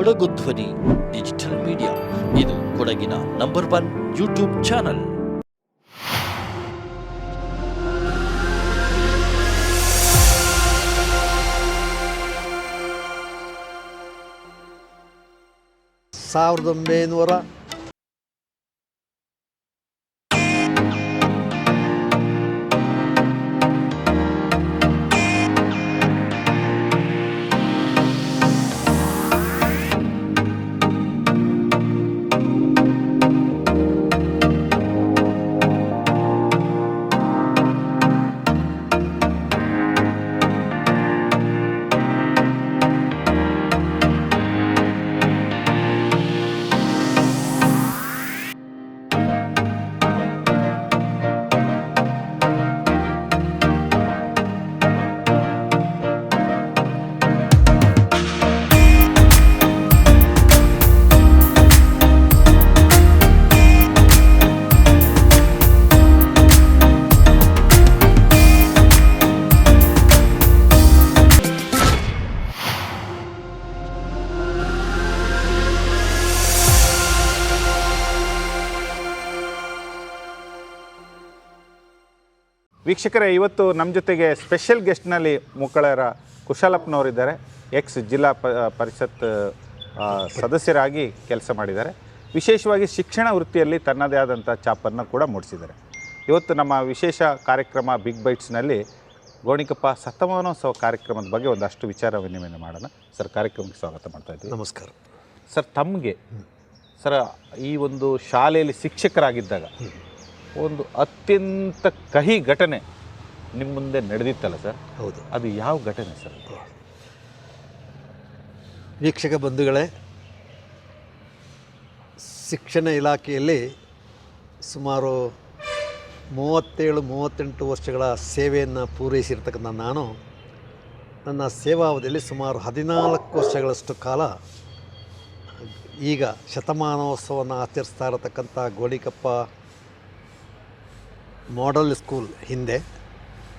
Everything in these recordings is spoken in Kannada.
ಕೊಡಗು ಧ್ವನಿ ಡಿಜಿಟಲ್ ಮೀಡಿಯಾ. ಇದು ಕೊಡಗಿನ ನಂಬರ್ ಒನ್ ಯೂಟ್ಯೂಬ್ ಚಾನಲ್. ಸಾವಿರದ ಒಂಬೈನೂರ ವೀಕ್ಷಕರೇ ಇವತ್ತು ನಮ್ಮ ಜೊತೆಗೆ ಸ್ಪೆಷಲ್ ಗೆಸ್ಟ್ನಲ್ಲಿ ಮುಕ್ಕಳರ ಕುಶಾಲಪ್ಪನವರಿದ್ದಾರೆ. ಎಕ್ಸ್ ಜಿಲ್ಲಾ ಪ ಪರಿಷತ್ ಸದಸ್ಯರಾಗಿ ಕೆಲಸ ಮಾಡಿದ್ದಾರೆ. ವಿಶೇಷವಾಗಿ ಶಿಕ್ಷಣ ವೃತ್ತಿಯಲ್ಲಿ ತನ್ನದೇ ಆದಂಥ ಚಾಪನ್ನು ಕೂಡ ಮೂಡಿಸಿದ್ದಾರೆ. ಇವತ್ತು ನಮ್ಮ ವಿಶೇಷ ಕಾರ್ಯಕ್ರಮ ಬಿಗ್ ಬೈಟ್ಸ್ನಲ್ಲಿ ಗೋಣಿಕಪ್ಪ ಸತಮಾನೋತ್ಸವ ಕಾರ್ಯಕ್ರಮದ ಬಗ್ಗೆ ಒಂದಷ್ಟು ವಿಚಾರ ವಿನಿಮಯ ಮಾಡೋಣ. ಸರ್ ಕಾರ್ಯಕ್ರಮಕ್ಕೆ ಸ್ವಾಗತ ಮಾಡ್ತಾ ಇದ್ದೀವಿ. ನಮಸ್ಕಾರ. ಸರ್ ತಮಗೆ ಸರ್ ಈ ಒಂದು ಶಾಲೆಯಲ್ಲಿ ಶಿಕ್ಷಕರಾಗಿದ್ದಾಗ ಒಂದು ಅತ್ಯಂತ ಕಹಿ ಘಟನೆ ನಿಮ್ಮ ಮುಂದೆ ನಡೆದಿತ್ತಲ್ಲ ಸರ್? ಹೌದು. ಅದು ಯಾವ ಘಟನೆ ಸರ್ ವೀಕ್ಷಕ ಬಂಧುಗಳೇ ಶಿಕ್ಷಣ ಇಲಾಖೆಯಲ್ಲಿ ಸುಮಾರು ಮೂವತ್ತೇಳು ಮೂವತ್ತೆಂಟು ವರ್ಷಗಳ ಸೇವೆಯನ್ನು ಪೂರೈಸಿರ್ತಕ್ಕಂಥ ನಾನು ನನ್ನ ಸೇವಾವಧಿಯಲ್ಲಿ ಸುಮಾರು ಹದಿನಾಲ್ಕು ವರ್ಷಗಳಷ್ಟು ಕಾಲ ಈಗ ಶತಮಾನೋತ್ಸವವನ್ನು ಆಚರಿಸ್ತಾ ಇರತಕ್ಕಂಥ ಗೋಣಿಕಪ್ಪ ಮಾಡೆಲ್ ಸ್ಕೂಲ್ ಹಿಂದೆ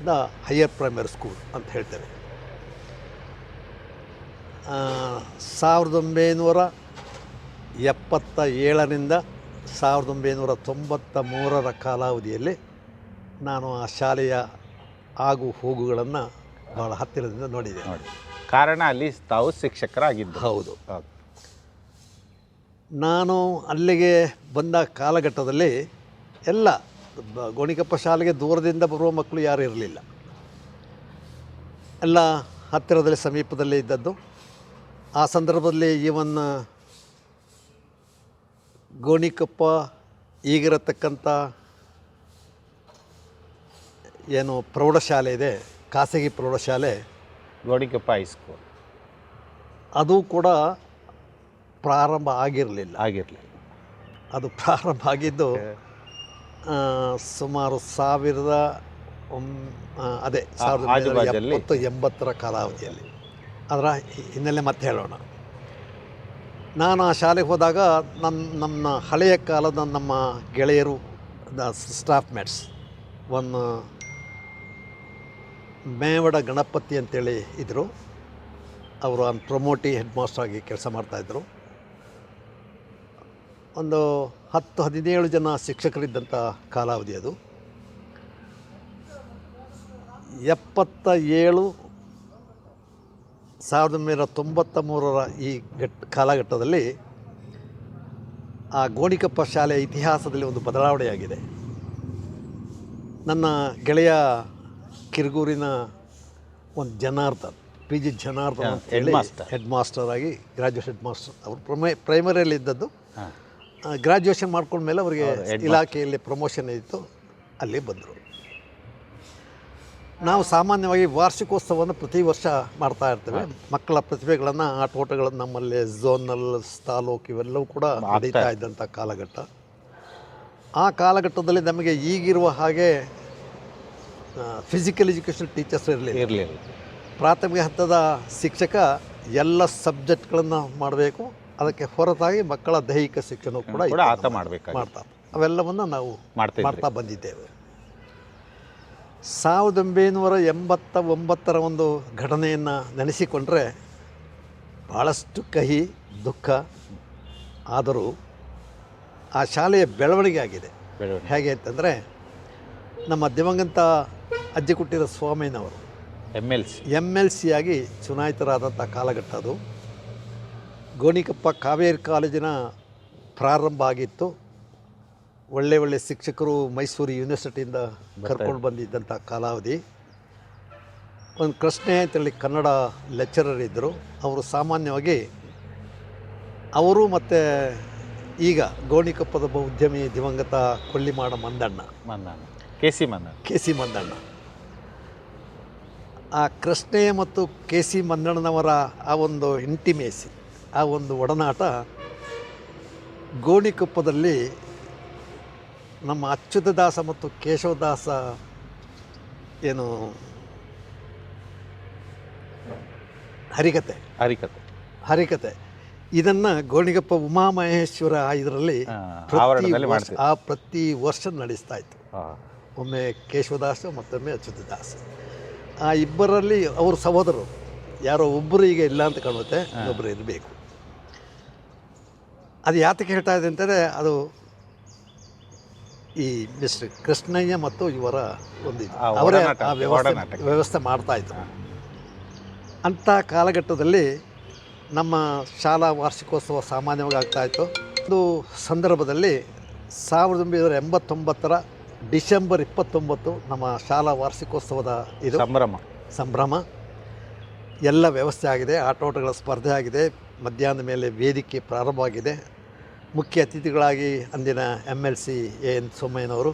ದ ಹೈಯರ್ ಪ್ರೈಮರಿ ಸ್ಕೂಲ್ ಅಂತ ಹೇಳ್ತೇವೆ ಸಾವಿರದ ಒಂಬೈನೂರ ಎಪ್ಪತ್ತ ಏಳರಿಂದ ಸಾವಿರದ ಒಂಬೈನೂರ ತೊಂಬತ್ತ ಮೂರರ ಕಾಲಾವಧಿಯಲ್ಲಿ ನಾನು ಆ ಶಾಲೆಯ ಆಗು ಹೋಗುಗಳನ್ನು ಭಾಳ ಹತ್ತಿರದಿಂದ ನೋಡಿದೆ. ನೋಡಿ. ಕಾರಣ ಅಲ್ಲಿ ತಾವು ಶಿಕ್ಷಕರಾಗಿದ್ದು. ಹೌದು. ನಾನು ಅಲ್ಲಿಗೆ ಬಂದ ಕಾಲಘಟ್ಟದಲ್ಲಿ ಎಲ್ಲ ಗೋಣಿಕಪ್ಪ ಶಾಲೆಗೆ ದೂರದಿಂದ ಬರುವ ಮಕ್ಕಳು ಯಾರೂ ಇರಲಿಲ್ಲ. ಎಲ್ಲ ಹತ್ತಿರದಲ್ಲಿ ಸಮೀಪದಲ್ಲೇ ಇದ್ದದ್ದು. ಆ ಸಂದರ್ಭದಲ್ಲಿ ಈವನ್ ಗೋಣಿಕಪ್ಪ ಈಗಿರತಕ್ಕಂಥ ಏನು ಪ್ರೌಢಶಾಲೆ ಇದೆ ಖಾಸಗಿ ಪ್ರೌಢಶಾಲೆ. ಗೋಣಿಕಪ್ಪ ಹೈಸ್ಕೂಲ್ ಅದು ಕೂಡ ಪ್ರಾರಂಭ ಆಗಿರಲಿಲ್ಲ. ಆಗಿರಲಿಲ್ಲ. ಅದು ಪ್ರಾರಂಭ ಆಗಿದ್ದು ಸುಮಾರು ಸಾವಿರದ ಅದೇ ಸಾವಿರದ? ಎಪ್ಪತ್ತು ಎಂಬತ್ತರ ಕಾಲಾವಧಿಯಲ್ಲಿ. ಅದರ ಹಿನ್ನೆಲೆ ಮತ್ತೆ ಹೇಳೋಣ. ನಾನು ಆ ಶಾಲೆಗೆ ಹೋದಾಗ ನನ್ನ ನನ್ನ ಹಳೆಯ ಕಾಲದ ನಮ್ಮ ಗೆಳೆಯರು ದ ಸ್ಟಾಫ್ ಮೆಟ್ಸ್ ಒಂದು ಮೇವಡ ಗಣಪತಿ ಅಂತೇಳಿ ಇದ್ದರು ಅವರು ಒಂದು ಪ್ರೊಮೋಟಿ ಹೆಡ್ ಮಾಸ್ಟರ್ ಆಗಿ ಕೆಲಸ ಮಾಡ್ತಾಯಿದ್ರು ಒಂದು ಹತ್ತು ಹದಿನೇಳು ಜನ ಶಿಕ್ಷಕರಿದ್ದಂಥ ಕಾಲಾವಧಿ ಅದು. ಎಪ್ಪತ್ತ ಏಳು ಸಾವಿರದ ಒಂಬೈನೂರ ತೊಂಬತ್ತ ಮೂರರ ಈ ಘಟ್ ಕಾಲಘಟ್ಟದಲ್ಲಿ ಆ ಗೋಣಿಕಪ್ಪ ಶಾಲೆಯ ಇತಿಹಾಸದಲ್ಲಿ ಒಂದು ಬದಲಾವಣೆಯಾಗಿದೆ. ನನ್ನ ಗೆಳೆಯ ಕಿರುಗೂರಿನ ಒಂದು ಜನಾರ್ದನ್ ಪಿ ಜಿ ಜನಾರ್ದನ್ ಅಂತ ಹೇಳಿ ಹೆಡ್ ಮಾಸ್ಟರ್ ಆಗಿ ಗ್ರಾಜುಯೇಟ್ ಹೆಡ್ ಮಾಸ್ಟರ್ ಅವರು ಪ್ರೊಮೈ ಪ್ರೈಮರಿಯಲ್ಲಿ ಇದ್ದದ್ದು ಮಾಡ್ಕೊಂಡ ಮಾಡ್ಕೊಂಡ್ಮೇಲೆ ಅವರಿಗೆ ಇಲಾಖೆಯಲ್ಲಿ ಪ್ರಮೋಷನ್ ಇತ್ತು ಅಲ್ಲಿ ಬಂದರು. ನಾವು ಸಾಮಾನ್ಯವಾಗಿ ವಾರ್ಷಿಕೋತ್ಸವವನ್ನು ಪ್ರತಿ ವರ್ಷ ಮಾಡ್ತಾ ಇರ್ತೇವೆ. ಮಕ್ಕಳ ಪ್ರತಿಭೆಗಳನ್ನು ಆಟೋಟಗಳನ್ನು ನಮ್ಮಲ್ಲಿ ಝೋನಲ್ ತಾಲೂಕು ಇವೆಲ್ಲವೂ ಕೂಡ ನಡೀತಾ ಇದ್ದಂಥ ಕಾಲಘಟ್ಟ. ಆ ಕಾಲಘಟ್ಟದಲ್ಲಿ ನಮಗೆ ಈಗಿರುವ ಹಾಗೆ ಫಿಸಿಕಲ್ ಎಜುಕೇಷನ್ ಟೀಚರ್ಸ್ ಇರಲಿಲ್ಲ. ಇರಲಿ ಪ್ರಾಥಮಿಕ ಹಂತದ ಶಿಕ್ಷಕ ಎಲ್ಲ ಸಬ್ಜೆಕ್ಟ್ಗಳನ್ನು ಮಾಡಬೇಕು. ಅದಕ್ಕೆ ಹೊರತಾಗಿ ಮಕ್ಕಳ ದೈಹಿಕ ಶಿಕ್ಷಣ ಕೂಡ ಆತ. ಮಾಡ್ತಾ ಅವೆಲ್ಲವನ್ನು ನಾವು. ಮಾಡ್ತಾ ಬಂದಿದ್ದೇವೆ. ಸಾವಿರದ ಒಂಬೈನೂರ ಎಂಬತ್ತ ಒಂಬತ್ತರ ಒಂದು ಘಟನೆಯನ್ನು ನೆನೆಸಿಕೊಂಡ್ರೆ ಭಾಳಷ್ಟು ಕಹಿ ದುಃಖ ಆದರೂ ಆ ಶಾಲೆಯ ಬೆಳವಣಿಗೆ ಆಗಿದೆ. ಹೇಗೆ ಅಂತಂದರೆ ನಮ್ಮ ದಿವಂಗತ ಅಜ್ಜಿ ಕುಟ್ಟಿರ ಸ್ವಾಮಿನವರು M L C M L ಸಿಯಾಗಿ ಆಗಿ ಚುನಾಯಿತರಾದಂಥ ಕಾಲಘಟ್ಟ ಅದು ಗೋಣಿಕೊಪ್ಪ ಕಾವೇರಿ ಕಾಲೇಜಿನ ಪ್ರಾರಂಭ ಆಗಿತ್ತು. ಒಳ್ಳೆ ಒಳ್ಳೆ ಶಿಕ್ಷಕರು ಮೈಸೂರು ಯೂನಿವರ್ಸಿಟಿಯಿಂದ ಕರ್ಕೊಂಡು ಬಂದಿದ್ದಂಥ ಕಾಲಾವಧಿ. ಒಂದು ಕೃಷ್ಣೆ ಅಂತೇಳಿ ಕನ್ನಡ ಲೆಕ್ಚರರ್ ಇದ್ದರು ಅವರು ಸಾಮಾನ್ಯವಾಗಿ ಅವರು ಮತ್ತು ಈಗ ಗೋಣಿಕಪ್ಪದ ಉದ್ಯಮಿ ದಿವಂಗತ Kollimada Mandanna. Mandanna. K C Mandanna. K C Mandanna. ಆ ಕೃಷ್ಣೆ ಮತ್ತು ಕೆ ಸಿ ಮಂದಣ್ಣನವರ ಆ ಒಂದು ಇಂಟಿಮೇಸಿ ಆ ಒಂದು ಒಡನಾಟ ಗೋಣಿಕೊಪ್ಪದಲ್ಲಿ ನಮ್ಮ ಅಚ್ಯುತದಾಸ ಮತ್ತು ಕೇಶವದಾಸ ಏನು ಹರಿಕತೆ. ಹರಿಕತೆ. ಹರಿಕತೆ. ಇದನ್ನ ಗೋಣಿಗಪ್ಪ ಉಮಾಮಹೇಶ್ವರ ಇದರಲ್ಲಿ ಆ, ಪ್ರತಿ ವರ್ಷ ನಡೆಸ್ತಾ ಇತ್ತು. ಒಮ್ಮೆ ಕೇಶವದಾಸ ಮತ್ತೊಮ್ಮೆ ಅಚ್ಯುತದಾಸ. ಆ ಇಬ್ಬರಲ್ಲಿ ಅವರು ಸಹೋದರರು ಯಾರೋ ಒಬ್ಬರು ಈಗ ಇಲ್ಲ ಅಂತ ಕಾಣುತ್ತೆ ಇನ್ನೊಬ್ಬರು ಇರಬೇಕು. ಅದು ಯಾತಕ್ಕೆ ಹೇಳ್ತಾ ಇದೆ ಅಂತಂದರೆ ಅದು ಈ ಮಿಸ್ಟರ್ ಕೃಷ್ಣಯ್ಯ ಮತ್ತು ಇವರ ಒಂದು ಅವರೇ ಆ ವ್ಯವಸ್ಥೆ ವ್ಯವಸ್ಥೆ ಮಾಡ್ತಾ ಇದ್ರು. ಅಂಥ ಕಾಲಘಟ್ಟದಲ್ಲಿ ನಮ್ಮ ಶಾಲಾ ವಾರ್ಷಿಕೋತ್ಸವ ಸಾಮಾನ್ಯವಾಗಿ ಆಗ್ತಾಯಿತ್ತು ಒಂದು ಸಂದರ್ಭದಲ್ಲಿ ಸಾವಿರದ ಒಂಬೈನೂರ ಎಂಬತ್ತೊಂಬತ್ತರ ಡಿಸೆಂಬರ್ ಇಪ್ಪತ್ತೊಂಬತ್ತು ನಮ್ಮ ಶಾಲಾ ವಾರ್ಷಿಕೋತ್ಸವದ ಇದು. ಸಂಭ್ರಮ. ಸಂಭ್ರಮ. ಎಲ್ಲ ವ್ಯವಸ್ಥೆ ಆಗಿದೆ ಆಟೋಟಗಳ ಸ್ಪರ್ಧೆ ಆಗಿದೆ. ಮಧ್ಯಾಹ್ನದ ಮೇಲೆ ವೇದಿಕೆ ಪ್ರಾರಂಭವಾಗಿದೆ. ಮುಖ್ಯ ಅತಿಥಿಗಳಾಗಿ ಅಂದಿನ M L C A N ಸೋಮಯ್ಯನವರು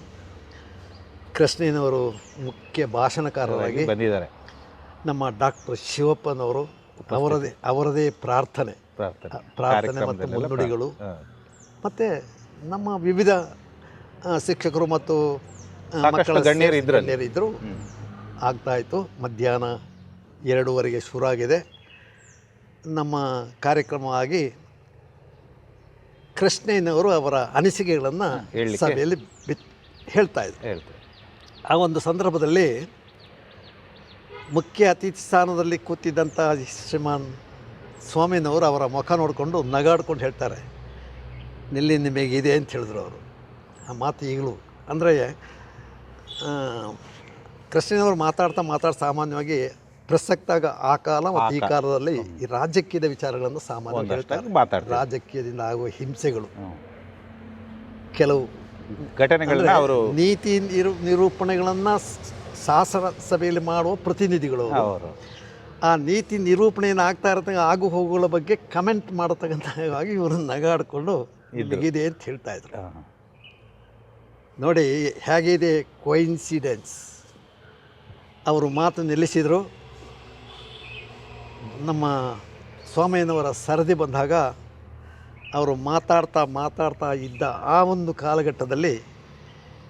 ಕೃಷ್ಣಯ್ಯನವರು ಮುಖ್ಯ ಭಾಷಣಕಾರರಾಗಿ ಬಂದಿದ್ದಾರೆ. ನಮ್ಮ ಡಾಕ್ಟರ್ ಶಿವಪ್ಪನವರು ಅವರದೇ ಅವರದೇ ಪ್ರಾರ್ಥನೆ ಪ್ರಾರ್ಥನೆ. ಮತ್ತು ಮುನ್ನುಡಿಗಳು. ಮತ್ತು ನಮ್ಮ ವಿವಿಧ ಶಿಕ್ಷಕರು ಮತ್ತು ಮಕ್ಕಳ ಗಣ್ಯರು ಇದ್ದರು ಆಗ್ತಾಯಿತ್ತು ಮಧ್ಯಾಹ್ನ ಎರಡೂವರೆಗೆ ಶುರುವಾಗಿದೆ ನಮ್ಮ ಕಾರ್ಯಕ್ರಮವಾಗಿ ಕೃಷ್ಣಯ್ಯನವರು ಅವರ ಅನಿಸಿಕೆಗಳನ್ನು? ಸಭೆಯಲ್ಲಿ ಬಿತ್ ಹೇಳ್ತಾ ಇದ್ದಾರೆ ಆ ಒಂದು ಸಂದರ್ಭದಲ್ಲಿ ಮುಖ್ಯ ಅತಿಥಿ ಸ್ಥಾನದಲ್ಲಿ ಕೂತಿದ್ದಂಥ ಶ್ರೀಮಾನ್ ಸ್ವಾಮಿನವರು ಅವರ ಮುಖ ನೋಡಿಕೊಂಡು ನಗಾಡ್ಕೊಂಡು ಹೇಳ್ತಾರೆ ನಿಲ್ಲಿ ನಿಮಗೆ ಇದೆ ಅಂತ ಹೇಳಿದ್ರು ಅವರು ಆ ಮಾತು ಈಗಲೂ ಅಂದರೆ ಕೃಷ್ಣನವರು ಮಾತಾಡ್ತಾ ಮಾತಾಡ್ತಾ ಸಾಮಾನ್ಯವಾಗಿ ಪ್ರಸಕ್ತ ಆಗ ಆ ಕಾಲ ಮತ್ತು ಈ ಕಾಲದಲ್ಲಿ ಈ ರಾಜಕೀಯದ ವಿಚಾರಗಳನ್ನು ಸಾಮಾನ್ಯ ಹೇಳ್ತಾರೆ. ಒಂದಷ್ಟು ಮಾತಾಡ್ತಾರೆ ರಾಜಕೀಯದಿಂದ ಆಗುವ ಹಿಂಸೆಗಳು. ಕೆಲವು ಘಟನೆಗಳನ್ನ ಅವರು ನೀತಿ ನಿರು ನಿರೂಪಣೆಗಳನ್ನು ಶಾಸನ ಸಭೆಯಲ್ಲಿ ಮಾಡುವ ಪ್ರತಿನಿಧಿಗಳು ಅವರು. ಆ ನೀತಿ ನಿರೂಪಣೆಯನ್ನು ಆಗ್ತಾ ಇರತಕ್ಕ ಆಗು ಹೋಗುಗಳ ಬಗ್ಗೆ ಕಮೆಂಟ್ ಮಾಡತಕ್ಕಂಥವಾಗಿ ಇವರು ನಗಾಡಿಕೊಂಡು ಇದೆ ಅಂತ ಹೇಳ್ತಾ ಇದ್ರು. ನೋಡಿ ಹೇಗಿದೆ ಕೋಇನ್ಸಿಡೆನ್ಸ್ ಅವರು ಮಾತು ನಿಲ್ಲಿಸಿದರು. ನಮ್ಮ ಸ್ವಾಮಯ್ಯನವರ ಸರದಿ ಬಂದಾಗ ಅವರು ಮಾತಾಡ್ತಾ ಮಾತಾಡ್ತಾ ಇದ್ದ ಆ ಒಂದು ಕಾಲಘಟ್ಟದಲ್ಲಿ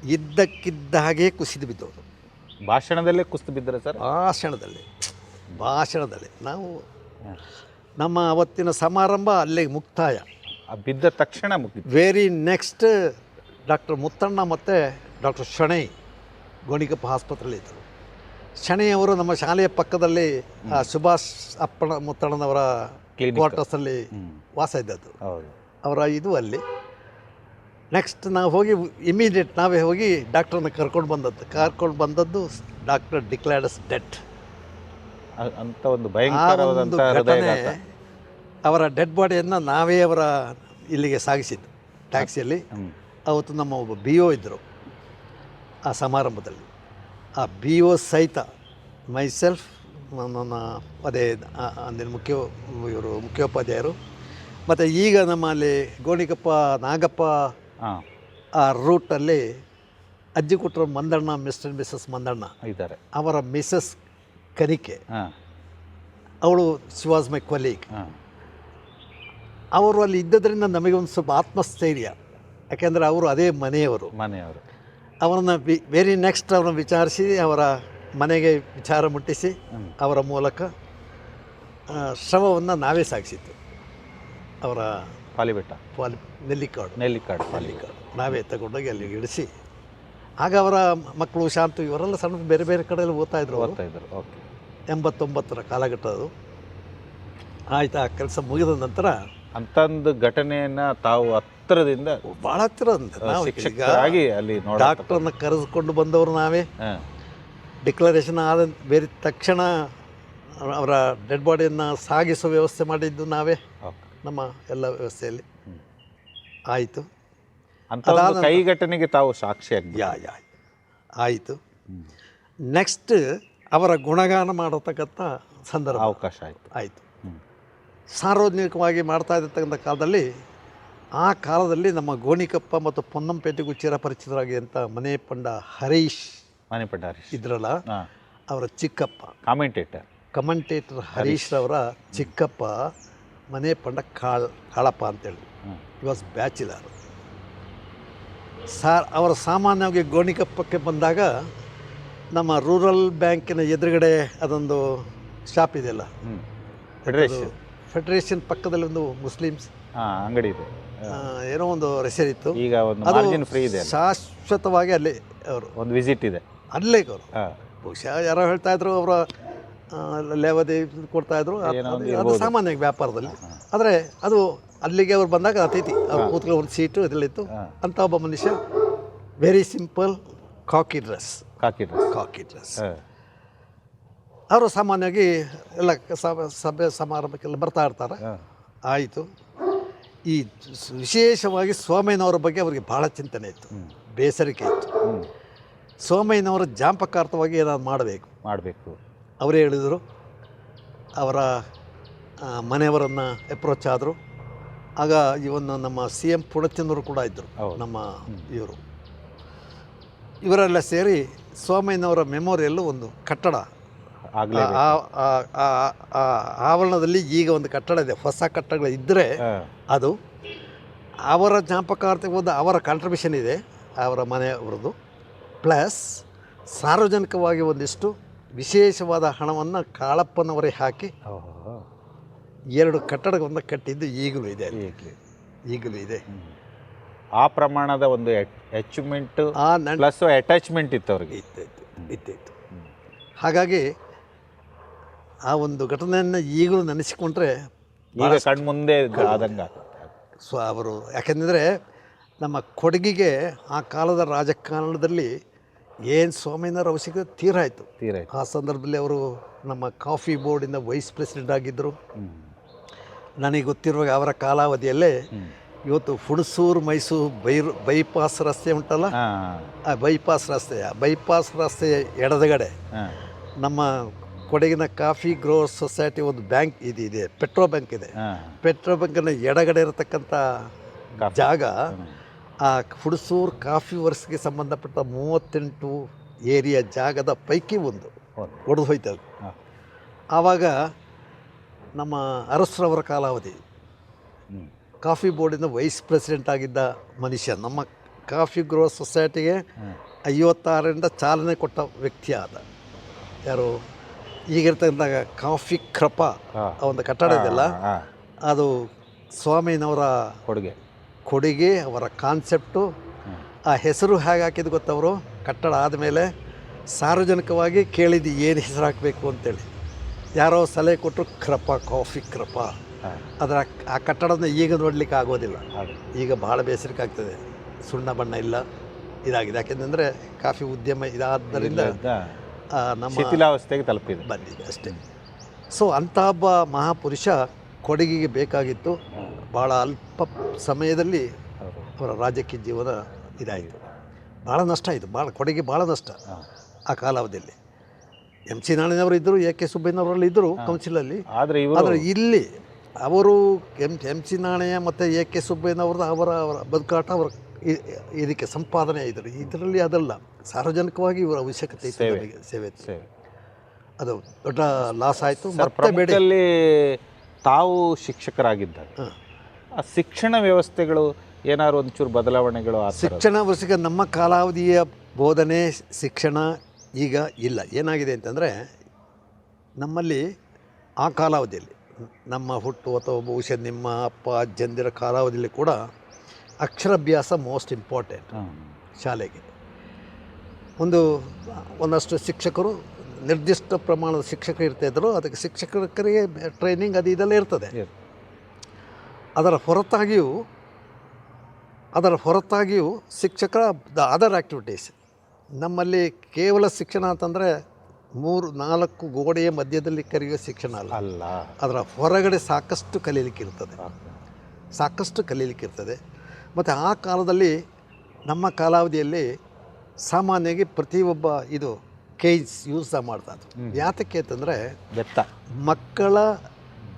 ಇದ್ದಕ್ಕಿದ್ದ ಹಾಗೆ ಕುಸಿದು ಬಿದ್ದವರು. ಭಾಷಣದಲ್ಲೇ ಕುಸಿದು ಬಿದ್ದರೆ ಸರ್? ಭಾಷಣದಲ್ಲಿ. ಭಾಷಣದಲ್ಲಿ. ನಾವು ನಮ್ಮ ಅವತ್ತಿನ ಸಮಾರಂಭ ಅಲ್ಲಿಗೆ ಮುಕ್ತಾಯ. ಆ ಬಿದ್ದ ತಕ್ಷಣ ಮುಕ್ತಿ ವೆರಿ ನೆಕ್ಸ್ಟ್ ಡಾಕ್ಟರ್ ಮುತ್ತಣ್ಣ ಮತ್ತು ಡಾಕ್ಟರ್ ಶಣೈ ಗೋಣಿಗಪ್ಪ ಆಸ್ಪತ್ರೆಯಲ್ಲಿ ಇದ್ದರು ಶಣೈ ಅವರು ನಮ್ಮ ಶಾಲೆಯ ಪಕ್ಕದಲ್ಲಿ ಆ ಸುಭಾಷ್ ಅಪ್ಪಣ ಮುತ್ತಣ್ಣನವರ. ಕ್ವಾರ್ಟರ್ಸಲ್ಲಿ ವಾಸ ಇದ್ದದ್ದು. ಅವರ ಇದು ಅಲ್ಲಿ. ನೆಕ್ಸ್ಟ್ ನಾವು ಹೋಗಿ ಇಮಿಡಿಯೇಟ್ ನಾವೇ ಹೋಗಿ ಡಾಕ್ಟ್ರನ್ನ ಕರ್ಕೊಂಡು ಬಂದದ್ದು. ಕರ್ಕೊಂಡು ಬಂದದ್ದು ಡಾಕ್ಟರ್ ಡಿಕ್ಲೇರ್ಡ್ಸ್ ಡೆಟ್ ಅಂತ ಒಂದು ಭಯಂಕರವಾದಂಥ ಘಟನೆ ಅವರ ಡೆಡ್ ಬಾಡಿಯನ್ನು ನಾವೇ ಅವರ ಇಲ್ಲಿಗೆ ಸಾಗಿಸಿದ್ದು. ಟ್ಯಾಕ್ಸಿಯಲ್ಲಿ. ಅವತ್ತು ನಮ್ಮ ಒಬ್ಬ ಬಿ ಒ ಇದ್ದರು ಆ ಸಮಾರಂಭದಲ್ಲಿ. ಆ ಬಿ ಒ ಸಹಿತ ಮೈಸೆಲ್ಫ್ ನನ್ನ ಅದೇ ಅಂದಿನ ಮುಖ್ಯ ಇವರು ಮುಖ್ಯೋಪಾಧ್ಯಾಯರು. ಮತ್ತು ಈಗ ನಮ್ಮಲ್ಲಿ ಗೋಣಿಕಪ್ಪ ನಾಗಪ್ಪ ಆ ರೂಟಲ್ಲಿ ಅಜ್ಜಿ ಕೊಟ್ಟರು ಮಂದಣ್ಣ ಮಿಸ್ಟರ್ ಮಿಸ್ಸಸ್ ಮಂದಣ್ಣ ಇದ್ದಾರೆ. ಅವರ ಮಿಸ್ಸಸ್ ಕನಿಕೆ. ಅವಳು ಶಿ ವಾಸ್ ಮೈ ಕೊಲೀಗ್ ಅವರು ಅಲ್ಲಿ ಇದ್ದದ್ರಿಂದ ನಮಗೆ ಒಂದು ಸ್ವಲ್ಪ ಆತ್ಮಸ್ಥೈರ್ಯ. ಯಾಕೆಂದರೆ ಅವರು ಅದೇ ಮನೆಯವರು. ಮನೆಯವರು. ಅವರನ್ನು ವೆರಿ ನೆಕ್ಸ್ಟ್ ಅವರನ್ನು ವಿಚಾರಿಸಿ ಅವರ ಮನೆಗೆ ವಿಚಾರ ಮುಟ್ಟಿಸಿ ಅವರ ಮೂಲಕ ಶ್ರಮವನ್ನು ನಾವೇ ಸಾಗಿಸಿತ್ತು ಅವರ ಪಾಲಿಬೆಟ್ಟ. ಪಾಲಿ ನೆಲ್ಲಿಕಾಡು. ನೆಲ್ಲಿಕಾಡು ಪಾಲಿಕಾಡು ನೆಲ್ಲಿಕಾಡು. ನಾವೇ ತಗೊಂಡೋಗಿ ಅಲ್ಲಿಗೆ ಇಡಿಸಿ ಆಗ ಅವರ ಮಕ್ಕಳು ಶಾಂತು ಇವರೆಲ್ಲ ಸಣ್ಣ ಬೇರೆ ಬೇರೆ ಕಡೆಯಲ್ಲಿ ಓದ್ತಾ ಇದ್ರು ಓದ್ತಾ ಇದ್ರು ಓಕೆ. ಎಂಬತ್ತೊಂಬತ್ತರ ಕಾಲಘಟ್ಟ ಅದು. ಆಯ್ತು ಆ ಕೆಲಸ ಮುಗಿದ ನಂತರ ಅಂತಂದು ಘಟನೆಯನ್ನು ತಾವು ಹತ್ತಿರದಿಂದ ಭಾಳ ಹತ್ತಿರ ನಾವು ಶಿಕ್ಷಕರಾಗಿ ಅಲ್ಲಿ ಡಾಕ್ಟ್ರನ್ನ ಕರೆದುಕೊಂಡು ಬಂದವರು ನಾವೇ. ಡಿಕ್ಲರೇಷನ್ ಆದ ಬೇರೆ ತಕ್ಷಣ ಅವರ ಡೆಡ್ ಬಾಡಿಯನ್ನು ಸಾಗಿಸುವ ವ್ಯವಸ್ಥೆ ಮಾಡಿದ್ದು ನಾವೇ. ನಮ್ಮ ಎಲ್ಲ ವ್ಯವಸ್ಥೆಯಲ್ಲಿ. ಆಯಿತು. ಕೈ ಘಟನೆಗೆ ತಾವು ಸಾಕ್ಷಿಯಾಗಿ ಯಾ ಯಾ ಆಯಿತು. ನೆಕ್ಸ್ಟ್ ಅವರ ಗುಣಗಾನ ಮಾಡತಕ್ಕಂಥ ಸಂದರ್ಭ. ಅವಕಾಶ ಆಯಿತು. ಆಯಿತು. ಸಾರ್ವಜನಿಕವಾಗಿ ಮಾಡ್ತಾ ಇರತಕ್ಕಂಥ ಕಾಲದಲ್ಲಿ ಆ ಕಾಲದಲ್ಲಿ ನಮ್ಮ ಗೋಣಿಕಪ್ಪ ಮತ್ತು ಪೊನ್ನಂಪೇಟೆಗೂ ಚಿರಪರಿಚಿತರಾಗಿದ್ದಂಥ ಮನೆ ಪಂಡ ಹರೀಶ್ ಮನೆ ಹರೀಶ್. ಇದ್ರಲ್ಲ ಅವರ ಚಿಕ್ಕಪ್ಪ. Commentator commentator Harish. ಅವರ ಚಿಕ್ಕಪ್ಪ ಮನೆ ಪಂಡ ಕಾಳ್ ಕಾಳಪ್ಪ ಅಂತೇಳಿ. ಇ ವಾಸ್ ಬ್ಯಾಚುಲರ್ ಸಾರ್ ಅವರ ಸಾಮಾನ್ಯವಾಗಿ ಗೋಣಿಕಪ್ಪಕ್ಕೆ ಬಂದಾಗ ನಮ್ಮ ರೂರಲ್ ಬ್ಯಾಂಕಿನ ಎದುರುಗಡೆ ಅದೊಂದು ಶಾಪ್ ಇದೆಯಲ್ಲ. ಫೆಡರೇಷನ್ ಫೆಡರೇಷನ್ ಪಕ್ಕದಲ್ಲಿ ಒಂದು ಮುಸ್ಲಿಮ್ಸ್ ಹಾಂ ಅಂಗಡಿ ಇದೆ. ಆ, ಏನೋ ಒಂದು ರೆಸರ್ ಇತ್ತು. ಈಗ ಒಂದು ಅದು ಮಾರ್ಜಿನ್ ಫ್ರೀ ಇದೆ ಅಲ್ಲ. ಶಾಶ್ವತವಾಗಿ ಅಲ್ಲಿ ಅವರು. ಒಂದು ವಿಸಿಟ್ ಇದೆ. ಅಲ್ಲೇ ಅವರು ಹಾಂ. ಬಹುಶಃ ಯಾರೋ ಹೇಳ್ತಾ ಇದ್ರು ಅವರ ಲೇವದಿ ಕೊಡ್ತಾ ಇದ್ರು. ಅದ್- ಏನೋ ಒಂದು ಅದು- ಅದು ಇರ್ಬೋದು. ಸಾಮಾನ್ಯ ವ್ಯಾಪಾರದಲ್ಲಿ. ಆದರೆ ಅದು ಅಲ್ಲಿಗೆ ಅವ್ರು ಬಂದಾಗ ಅತಿಥಿ. ಅವ್ರು ಕೂತ್ಕೊಳ್ಳೋ ಒಂದು ಸೀಟು ಇದರಲ್ಲಿತ್ತು. ಹಾ. ಅಂತ ಒಬ್ಬ ಮನುಷ್ಯ very simple khaki dress khaki dress khaki dress ಅವರು ಸಾಮಾನ್ಯವಾಗಿ ಎಲ್ಲ ಸಭೆ ಸಭೆ ಸಮಾರಂಭಕ್ಕೆಲ್ಲ ಬರ್ತಾ ಇರ್ತಾರೆ. ಆಯಿತು. ಈ ವಿಶೇಷವಾಗಿ ಸೋಮಯ್ಯನವರ ಬಗ್ಗೆ ಅವರಿಗೆ ಭಾಳ ಚಿಂತನೆ ಇತ್ತು ಬೇಸರಿಕೆ ಇತ್ತು. ಸೋಮಯ್ಯನವರ ಜಾಂಪಕಾರ್ಥವಾಗಿ ಏನಾದ್ರು ಮಾಡಬೇಕು. ಮಾಡಬೇಕು. ಅವರೇ ಹೇಳಿದರು ಅವರ ಮನೆಯವರನ್ನು ಅಪ್ರೋಚ್ ಆದರು. ಆಗ ಇವನ್ನ ನಮ್ಮ ಸಿ ಎಂ ಪುಣಚಂದ್ರು ಕೂಡ ಇದ್ದರು ನಮ್ಮ ಇವರು. ಇವರೆಲ್ಲ ಸೇರಿ ಸೋಮಯ್ಯನವರ ಮೆಮೋರಿಯಲ್ಲು ಒಂದು ಕಟ್ಟಡ ಆಗಲೇ ಆವರಣದಲ್ಲಿ ಈಗ ಒಂದು ಕಟ್ಟಡ ಇದೆ. ಹೊಸ ಕಟ್ಟಡಗಳು ಇದ್ದರೆ ಅದು ಅವರ ಜ್ಞಾಪಕಾರ್ಥಕ್ಕೆ ಒಂದು ಅವರ ಕಾಂಟ್ರಿಬ್ಯೂಷನ್ ಇದೆ ಅವರ ಮನೆಯವ್ರದ್ದು ಪ್ಲಸ್ ಸಾರ್ವಜನಿಕವಾಗಿ ಒಂದಿಷ್ಟು ವಿಶೇಷವಾದ ಹಣವನ್ನು ಕಾಳಪ್ಪನವರೇ ಹಾಕಿ ಎರಡು ಕಟ್ಟಡವನ್ನು ಕಟ್ಟಿದ್ದು ಈಗಲೂ ಇದೆ. ಈಗಲೂ. ಇದೆ. ಆ ಪ್ರಮಾಣದ ಒಂದು ಅಚೀವ್ಮೆಂಟ್ ಪ್ಲಸ್ ಅಟ್ಯಾಚ್ಮೆಂಟ್ ಇತ್ತು ಅವ್ರಿಗೆ. ಇತ್ತು ಇತ್ತು ಇತ್ತು. ಹಾಗಾಗಿ ಆ ಒಂದು ಘಟನೆಯನ್ನು ಈಗಲೂ ನೆನೆಸಿಕೊಂಡ್ರೆ ಈಗ ಕಣ್ಮುಂದೆ ಆದಂಗೆ ಸೊ ಅವರು ಯಾಕೆಂದರೆ ನಮ್ಮ ಕೊಡಗಿಗೆ ಆ ಕಾಲದ ರಾಜಕಾರಣದಲ್ಲಿ ಏನು ಸೋಮಯ್ಯನವರ ಅವಶ್ಯಕತೆ ತೀರಾಯಿತು ತೀರಾಯ್ತು ಆ ಸಂದರ್ಭದಲ್ಲಿ ಅವರು ನಮ್ಮ ಕಾಫಿ ಬೋರ್ಡಿಂದ ವೈಸ್ ಪ್ರೆಸಿಡೆಂಟ್ ಆಗಿದ್ದರು ನನಗೆ ಗೊತ್ತಿರುವಾಗ ಅವರ ಕಾಲಾವಧಿಯಲ್ಲೇ ಇವತ್ತು ಹುಣಸೂರು ಮೈಸೂರು ಬೈರು ಬೈಪಾಸ್ ರಸ್ತೆ ಉಂಟಲ್ಲ? ಆ ಬೈಪಾಸ್ ರಸ್ತೆಯ ಬೈಪಾಸ್ ರಸ್ತೆಯ ಎಡದಗಡೆ ನಮ್ಮ ಕೊಡಗಿನ ಕಾಫಿ ಗ್ರೋ ಸೊಸೈಟಿ ಒಂದು ಬ್ಯಾಂಕ್ ಇದು ಇದೆ ಪೆಟ್ರೋ ಬ್ಯಾಂಕ್ ಇದೆ. ಪೆಟ್ರೋಲ್ ಪೆಟ್ರೋ ಬ್ಯಾಂಕಿನ ಎಡಗಡೆ ಇರತಕ್ಕಂಥ ಜಾಗ ಆ ಹುಡ್ಸೂರು ಕಾಫಿ ವರ್ಸ್ಗೆ ಸಂಬಂಧಪಟ್ಟ ಮೂವತ್ತೆಂಟು ಏರಿಯಾ ಜಾಗದ ಪೈಕಿ ಒಂದು. ಒಡೆದು ಹೋಯ್ತದೆ ಆವಾಗ ನಮ್ಮ ಅರಸರವರ ಕಾಲಾವಧಿ. ಕಾಫಿ ಬೋರ್ಡಿನ ವೈಸ್ ಪ್ರೆಸಿಡೆಂಟ್ ಆಗಿದ್ದ ಮನುಷ್ಯ ನಮ್ಮ ಕಾಫಿ ಗ್ರೋ ಸೊಸೈಟಿಗೆ ಐವತ್ತಾರರಿಂದ ಚಾಲನೆ ಕೊಟ್ಟ ವ್ಯಕ್ತಿ ಆದ ಯಾರು? ಈಗಿರ್ತಕ್ಕಂಥ ಕಾಫಿ ಕ್ರಪ ಆ ಒಂದು ಕಟ್ಟಡ ಇದೆಲ್ಲ ಅದು ಸ್ವಾಮಿನವರ ಕೊಡುಗೆ. ಕೊಡುಗೆ ಅವರ ಕಾನ್ಸೆಪ್ಟು ಆ ಹೆಸರು ಹೇಗೆ ಹಾಕಿದ್ದು ಗೊತ್ತವರು? ಕಟ್ಟಡ ಆದಮೇಲೆ ಸಾರ್ವಜನಿಕವಾಗಿ ಕೇಳಿದ್ದು ಏನು ಹೆಸರು ಹಾಕಬೇಕು ಅಂತೇಳಿ. ಯಾರೋ ಸಲಹೆ ಕೊಟ್ಟರು ಕ್ರಪ ಕಾಫಿ ಕ್ರಪ ಅದರ ಆ ಕಟ್ಟಡನ ಈಗ ನೋಡಲಿಕ್ಕೆ ಆಗೋದಿಲ್ಲ. ಈಗ ಭಾಳ ಬೇಸರಿಕೆ ಆಗ್ತದೆ. ಸುಣ್ಣ ಬಣ್ಣ ಇಲ್ಲ ಇದಾಗಿದೆ. ಯಾಕೆಂದರೆ ಕಾಫಿ ಉದ್ಯಮ ಇದಾದ್ದರಿಂದ ನಮ್ಮ ಶಿಥಿಲಾವಸ್ಥೆಗೆ ತಲುಪಿದೆ. ಬಂದಿದೆ ಅಷ್ಟೇ. ಸೊ ಅಂಥ ಒಬ್ಬ ಮಹಾಪುರುಷ ಕೊಡಗಿಗೆ ಬೇಕಾಗಿತ್ತು. ಭಾಳ ಅಲ್ಪ ಸಮಯದಲ್ಲಿ ಅವರ ರಾಜಕೀಯ ಜೀವನ ಇದಾಯಿತು. ಭಾಳ ನಷ್ಟ ಆಯಿತು ಭಾಳ ಕೊಡಗಿ ಭಾಳ ನಷ್ಟ ಆ ಕಾಲಾವಧಿಯಲ್ಲಿ. ಎಂ ಸಿ ನಾರಾಯಣವರು ಇದ್ದರು ಎ ಕೆ ಸುಬ್ಬಯ್ಯನವರಲ್ಲಿ ಇದ್ದರು ಕೌನ್ಸಿಲಲ್ಲಿ. ಆದರೆ ಇಲ್ಲಿ ಅವರು ಎಂ ಎಂ ಸಿ ನಾಣಯ್ಯ ಮತ್ತು ಎ ಕೆ ಸುಬ್ಬಯ್ಯನವ್ರದ್ದು ಅವರ ಅವರ ಬದುಕಾಟ ಅವರ ಇದಕ್ಕೆ ಸಂಪಾದನೆ ಇದ್ದರು ಇದರಲ್ಲಿ ಅದಲ್ಲ ಸಾರ್ವಜನಿಕವಾಗಿ ಇವರ ಅವಶ್ಯಕತೆ ಇತ್ತು ಸೇವೆ. ನಮಗೆ ಸೇವೆ ಸೇವೆ. ಅದು ದೊಡ್ಡ ಲಾಸ್ ಆಯಿತು. ಮತ್ತೆ ಬೇಡ ತಾವು ಶಿಕ್ಷಕರಾಗಿದ್ದಾಗ ಆ ಶಿಕ್ಷಣ ವ್ಯವಸ್ಥೆಗಳು ಏನಾದ್ರು ಒಂಚೂರು ಬದಲಾವಣೆಗಳು ಆ ಶಿಕ್ಷಣ ವರ್ಷಕ್ಕೆ ನಮ್ಮ ಕಾಲಾವಧಿಯ ಬೋಧನೆ ಶಿಕ್ಷಣ ಈಗ ಇಲ್ಲ. ಏನಾಗಿದೆ ಅಂತಂದರೆ ನಮ್ಮಲ್ಲಿ ಆ ಕಾಲಾವಧಿಯಲ್ಲಿ ನಮ್ಮ ಹುಟ್ಟು ಅಥವಾ ಬಹುಶಃ ನಿಮ್ಮ ಅಪ್ಪ ಅಜ್ಜಂದಿರ ಕಾಲಾವಧಿಯಲ್ಲಿ ಕೂಡ ಅಕ್ಷರಾಭ್ಯಾಸ ಮೋಸ್ಟ್ ಇಂಪಾರ್ಟೆಂಟ್ ಶಾಲೆಗೆ. ಒಂದು ಒಂದಷ್ಟು ಶಿಕ್ಷಕರು ನಿರ್ದಿಷ್ಟ ಪ್ರಮಾಣದ ಶಿಕ್ಷಕರು ಇರ್ತಾಯಿದ್ರು ಅದಕ್ಕೆ ಶಿಕ್ಷಕರಿಗೆ ಟ್ರೈನಿಂಗ್ ಅದು ಇದೆಲ್ಲ ಇರ್ತದೆ. ಅದರ ಹೊರತಾಗಿಯೂ ಅದರ ಹೊರತಾಗಿಯೂ ಶಿಕ್ಷಕರ ದ ಅದರ್ ಆ್ಯಕ್ಟಿವಿಟೀಸ್ ನಮ್ಮಲ್ಲಿ ಕೇವಲ ಶಿಕ್ಷಣ ಅಂತಂದರೆ ಮೂರು ನಾಲ್ಕು ಗೋಡೆಯ ಮಧ್ಯದಲ್ಲಿ ಕರೆಯುವ ಶಿಕ್ಷಣ ಅಲ್ಲ. ಅಲ್ಲ. ಅದರ ಹೊರಗಡೆ ಸಾಕಷ್ಟು ಕಲೀಲಿಕ್ಕಿರ್ತದೆ ಸಾಕಷ್ಟು ಕಲೀಲಿಕ್ಕಿರ್ತದೆ ಮತ್ತು ಆ ಕಾಲದಲ್ಲಿ ನಮ್ಮ ಕಾಲಾವಧಿಯಲ್ಲಿ ಸಾಮಾನ್ಯವಾಗಿ ಪ್ರತಿಯೊಬ್ಬ ಇದು ಕೇಜ್ ಯೂಸ್ ಮಾಡ್ತಾ ಇದ್ರು. ಯಾತಕ್ಕೆ ಅಂತಂದರೆ ಬೆತ್ತ ಮಕ್ಕಳ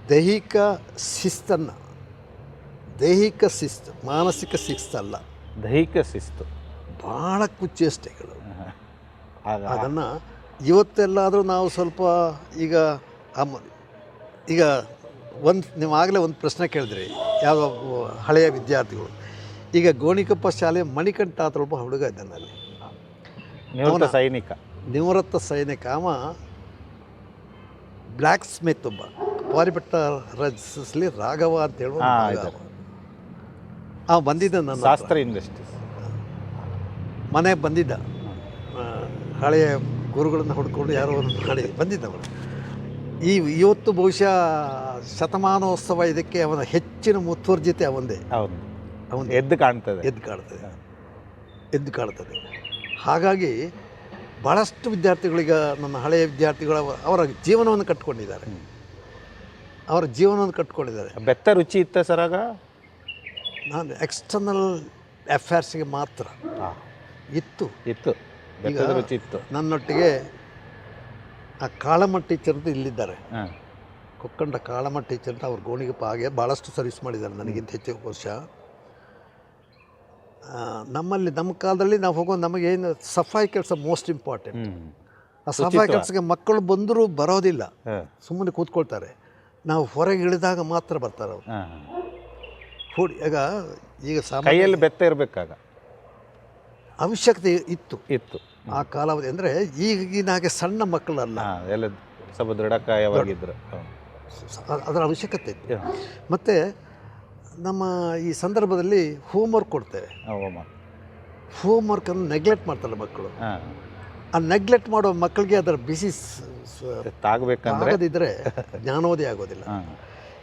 ದೈಹಿಕ ಶಿಸ್ತನ್ನು ದೈಹಿಕ ಶಿಸ್ತು ಮಾನಸಿಕ ಶಿಸ್ತಲ್ಲ ದೈಹಿಕ ಶಿಸ್ತು. ಭಾಳ ಕುಚೇಷ್ಟೆಗಳು ಆಗ ಅದನ್ನು ಇವತ್ತೆಲ್ಲಾದರೂ ನಾವು ಸ್ವಲ್ಪ ಈಗ ಅಮ್ಮ ಈಗ ಒಂದು ನೀವು ಆಗಲೇ ಒಂದು ಪ್ರಶ್ನೆ ಕೇಳಿದ್ರಿ ಯಾವ ಹಳೆಯ ವಿದ್ಯಾರ್ಥಿಗಳು. ಈಗ ಗೋಣಿಕಪ್ಪ ಶಾಲೆ ಮಣಿಕಂಠ ಅಂತ ಒಬ್ಬ ಹುಡುಗ ಇದ್ದಾನೆ ಅಲ್ಲಿ. ನಿವೃತ್ತ ಸೈನಿಕ. ನಿವೃತ್ತ ಸೈನಿಕ ಅವ ಬ್ಲ್ಯಾಕ್ ಸ್ಮಿತ್ ಒಬ್ಬ ಪಾರಿಪಟ್ಟ ರಚಿಸಲಿ ರಾಘವ ಅಂತ ಹೇಳುವ ಹಾಂ ಬಂದಿದ್ದ ನನ್ನ. ಶಾಸ್ತ್ರ ಇಂಡಸ್ಟ್ರೀಸ್ ಮನೆಗೆ ಬಂದಿದ್ದ. ಹಳೆಯ ಗುರುಗಳನ್ನ ಹುಡ್ಕೊಂಡು ಯಾರೋ ಒಂದು ಕಡೆ ಬಂದಿದ್ದ ಅವನು ಈ ಇವತ್ತು ಬಹುಶಃ ಶತಮಾನೋತ್ಸವ ಇದಕ್ಕೆ ಅವನ ಹೆಚ್ಚಿನ ಮುತ್ವರ್ಜಿತೆ ಅವಂದೇ. ಹೌದು. ಅವನು. ಎದ್ದು ಕಾಣ್ತದೆ. ಎದ್ದು ಕಾಣ್ತದೆ. ಎದ್ದು ಕಾಣ್ತದೆ. ಹಾಗಾಗಿ ಭಾಳಷ್ಟು ವಿದ್ಯಾರ್ಥಿಗಳೀಗ ನನ್ನ ಹಳೆಯ ವಿದ್ಯಾರ್ಥಿಗಳ ಅವರ ಜೀವನವನ್ನು ಕಟ್ಕೊಂಡಿದ್ದಾರೆ. ಅವರ ಜೀವನವನ್ನು ಕಟ್ಕೊಂಡಿದ್ದಾರೆ. ಬೆತ್ತ ರುಚಿ ಇತ್ತ ಸರ್ ಆಗ? ನಾನು ಎಕ್ಸ್ಟರ್ನಲ್ ಅಫೇರ್ಸ್ಗೆ ಮಾತ್ರ ಇತ್ತು. ಇತ್ತು. ಈಗ- ರುಚಿ ಇತ್ತು. ನನ್ನೊಟ್ಟಿಗೆ ಆ ಕಾಳಮ್ಮ ಟೀಚರ್ ಅಂತ ಇಲ್ಲಿದ್ದಾರೆ. ಕೊಕ್ಕಂಡ ಕಾಳಮ್ಮ ಟೀಚರ್ ಅಂತ ಅವ್ರ ಗೋಣಿಗಪ್ಪ ಹಾಗೆ ಭಾಳಷ್ಟು ಸರ್ವಿಸ್ ಮಾಡಿದ್ದಾರೆ ನನಗಿಂತ ಹೆಚ್ಚು ವರ್ಷ. ನಮ್ಮಲ್ಲಿ ನಮ್ಮ ಕಾಲದಲ್ಲಿ ನಾವು ಹೋಗೋ ನಮಗೇನು ಸಫಾಯಿ ಕೆಲಸ ಮೋಸ್ಟ್ ಇಂಪಾರ್ಟೆಂಟ್ ಆ ಸಫಾಯಿ ಕೆಲಸಕ್ಕೆ ಮಕ್ಕಳು ಬಂದರೂ ಬರೋದಿಲ್ಲ. ಸುಮ್ಮನೆ ಕೂತ್ಕೊಳ್ತಾರೆ. ನಾವು ಹೊರಗೆ ಇಳಿದಾಗ ಮಾತ್ರ ಬರ್ತಾರೆ ಅವರು. ಹುಡಿ ಈಗ ಈಗ ಸಾಮಾನ್ಯ ಕೈಯಲ್ಲಿ ಬೆತ್ತ ಇರಬೇಕಾಗ? ಅವಶ್ಯಕತೆ ಇತ್ತು. ಇತ್ತು. ಆ ಕಾಲಾವಧಿ ಅಂದರೆ ಈಗಿನ ಹಾಗೆ ಸಣ್ಣ ಮಕ್ಕಳಲ್ಲ. ಎಲ್ಲ ಸ್ವಲ್ಪ ದೃಢಕಾಯವಾಗಿದ್ದರು. ಅದರ ಅವಶ್ಯಕತೆ ಇತ್ತು. ಮತ್ತು ನಮ್ಮ ಈ ಸಂದರ್ಭದಲ್ಲಿ ಹೋಮ್ವರ್ಕ್ ಕೊಡ್ತೇವೆ. ಹೋಮ ಹೋಮ್ವರ್ಕನ್ನು ನೆಗ್ಲೆಕ್ಟ್ ಮಾಡ್ತಾರೆ ಮಕ್ಕಳು. ಆ ನೆಗ್ಲೆಕ್ಟ್ ಮಾಡೋ ಮಕ್ಕಳಿಗೆ ಅದರ ಬಿಸಿ ತಾಗಬೇಕಂದ್ರೆ? ಜ್ಞಾನೋದಯ ಆಗೋದಿಲ್ಲ.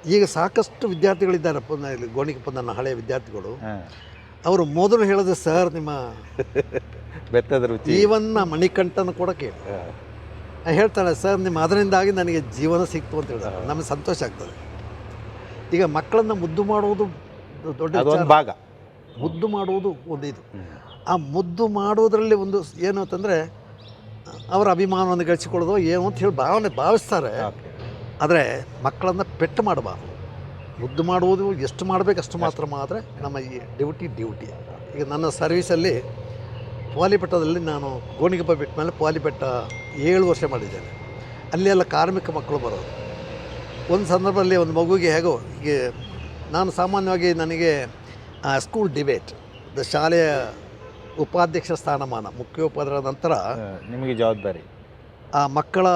ಈಗ ಸಾಕಷ್ಟು ವಿದ್ಯಾರ್ಥಿಗಳಿದ್ದಾರೆ ಪುನಃ ಇಲ್ಲಿ ಗೋಣಿಕೊಪ್ಪ ನನ್ನ ಹಳೆಯ ವಿದ್ಯಾರ್ಥಿಗಳು. ಅವರು ಮೊದಲು ಹೇಳಿದ್ರೆ ಸರ್ ನಿಮ್ಮ ಬೆತ್ತದ ರುಚಿ. ಜೀವನ ಮಣಿಕಂಠನ ಕೂಡ ಕೇಳಿ. ಹೇಳ್ತಾಳೆ ಸರ್ ನಿಮ್ಮ ಅದರಿಂದಾಗಿ ನನಗೆ ಜೀವನ ಸಿಕ್ತು ಅಂತ ಹೇಳ್ತಾರೆ ನಮಗೆ ಸಂತೋಷ ಆಗ್ತದೆ. ಈಗ ಮಕ್ಕಳನ್ನು ಮುದ್ದು ಮಾಡುವುದು ದೊಡ್ಡ. ಭಾಗ. ಮುದ್ದು ಮಾಡುವುದು ಒಂದು ಇದು ಆ ಮುದ್ದು ಮಾಡೋದ್ರಲ್ಲಿ ಒಂದು ಏನು ಅಂತಂದರೆ ಅವರ ಅಭಿಮಾನವನ್ನು ಗಳಿಸಿಕೊಳ್ಳೋದು ಏನು ಅಂತ ಹೇಳಿ ಭಾವನೆ ಭಾವಿಸ್ತಾರೆ. ಆದರೆ ಮಕ್ಕಳನ್ನು ಪೆಟ್ಟು ಮಾಡಬಾರ್ದು. ಮುದ್ದು ಮಾಡುವುದು ಎಷ್ಟು ಮಾಡಬೇಕು ಅಷ್ಟು ಮಾತ್ರ ಮಾತ್ರ ನಮ್ಮ ಈ ಡ್ಯೂಟಿ ಡ್ಯೂಟಿ. ಈಗ ನನ್ನ ಸರ್ವೀಸಲ್ಲಿ ಪಾಲಿಪೆಟ್ಟದಲ್ಲಿ ನಾನು ಗೋಣಿಗೊಬ್ಬ ಬೆಟ್ಟ ಮೇಲೆ ಪಾಲಿಬೆಟ್ಟ ಏಳು ವರ್ಷ ಮಾಡಿದ್ದೇನೆ. ಅಲ್ಲಿ ಎಲ್ಲ ಕಾರ್ಮಿಕ ಮಕ್ಕಳು ಬರೋದು ಒಂದು ಸಂದರ್ಭದಲ್ಲಿ ಒಂದು ಮಗುವಿಗೆ ಹೇಗೋ ಈಗ ನಾನು ಸಾಮಾನ್ಯವಾಗಿ ನನಗೆ ಸ್ಕೂಲ್ ಡಿಬೇಟ್ ದ ಶಾಲೆಯ ಉಪಾಧ್ಯಕ್ಷ ಸ್ಥಾನಮಾನ ಮುಖ್ಯೋಪಾಧ್ಯಾಯ ನಂತರ ನಿಮಗೆ ಜವಾಬ್ದಾರಿ. ಆ ಮಕ್ಕಳ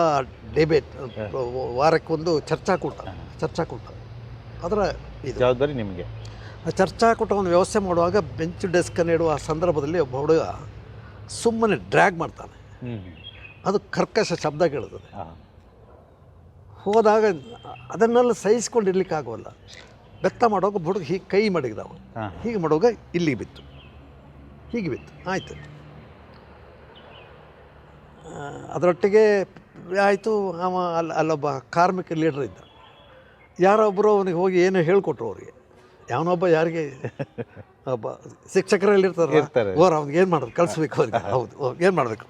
ಡಿಬೇಟ್ ವಾರಕ್ಕೊಂದು ಚರ್ಚಾಕೂಟ ಚರ್ಚಾಕೂಟ ಅದರ ಇದು. ಜವಾಬ್ದಾರಿ ನಿಮಗೆ. ಆ ಚರ್ಚಾಕೂಟವನ್ನು ವ್ಯವಸ್ಥೆ ಮಾಡುವಾಗ ಬೆಂಚ್ ಡೆಸ್ಕನ್ನು ಇಡುವ ಸಂದರ್ಭದಲ್ಲಿ ಒಬ್ಬ ಹುಡುಗ ಸುಮ್ಮನೆ ಡ್ರ್ಯಾಗ್ ಮಾಡ್ತಾನೆ. ಅದು ಕರ್ಕಶ ಶಬ್ದ ಕೇಳ್ತದೆ. ಹಾಂ. ಹೋದಾಗ ಅದನ್ನೆಲ್ಲ ಸಹಿಸ್ಕೊಂಡಿರ್ಲಿಕ್ಕಾಗೋಲ್ಲ. ಬೆತ್ತ ಮಾಡುವಾಗ ಬುಡುಗ ಹೀಗೆ ಕೈ ಮಡಗಿದವ. ಹೀಗೆ ಮಾಡುವಾಗ ಇಲ್ಲಿಗೆ ಬಿತ್ತು. ಹೀಗೆ ಬಿತ್ತು. ಆಯಿತು. ಅದರೊಟ್ಟಿಗೆ ಆಯಿತು ಅವ ಅಲ್ಲಿ ಅಲ್ಲೊಬ್ಬ ಕಾರ್ಮಿಕ ಲೀಡರ್ ಇದ್ದ. ಯಾರೊಬ್ಬರು ಅವನಿಗೆ ಹೋಗಿ ಏನೋ ಹೇಳ್ಕೊಟ್ರು ಅವ್ರಿಗೆ. ಯಾವನೊಬ್ಬ ಯಾರಿಗೆ ಶಿಕ್ಷಕರಲ್ಲಿ ಇರ್ತಾರೆ. ಓರ್ ಅವ್ನಿಗೆ ಏನು ಮಾಡೋದು? ಕಳಿಸ್ಬೇಕು ಅವ್ರಿಗೆ. ಹೌದು ಏನು ಮಾಡಬೇಕು?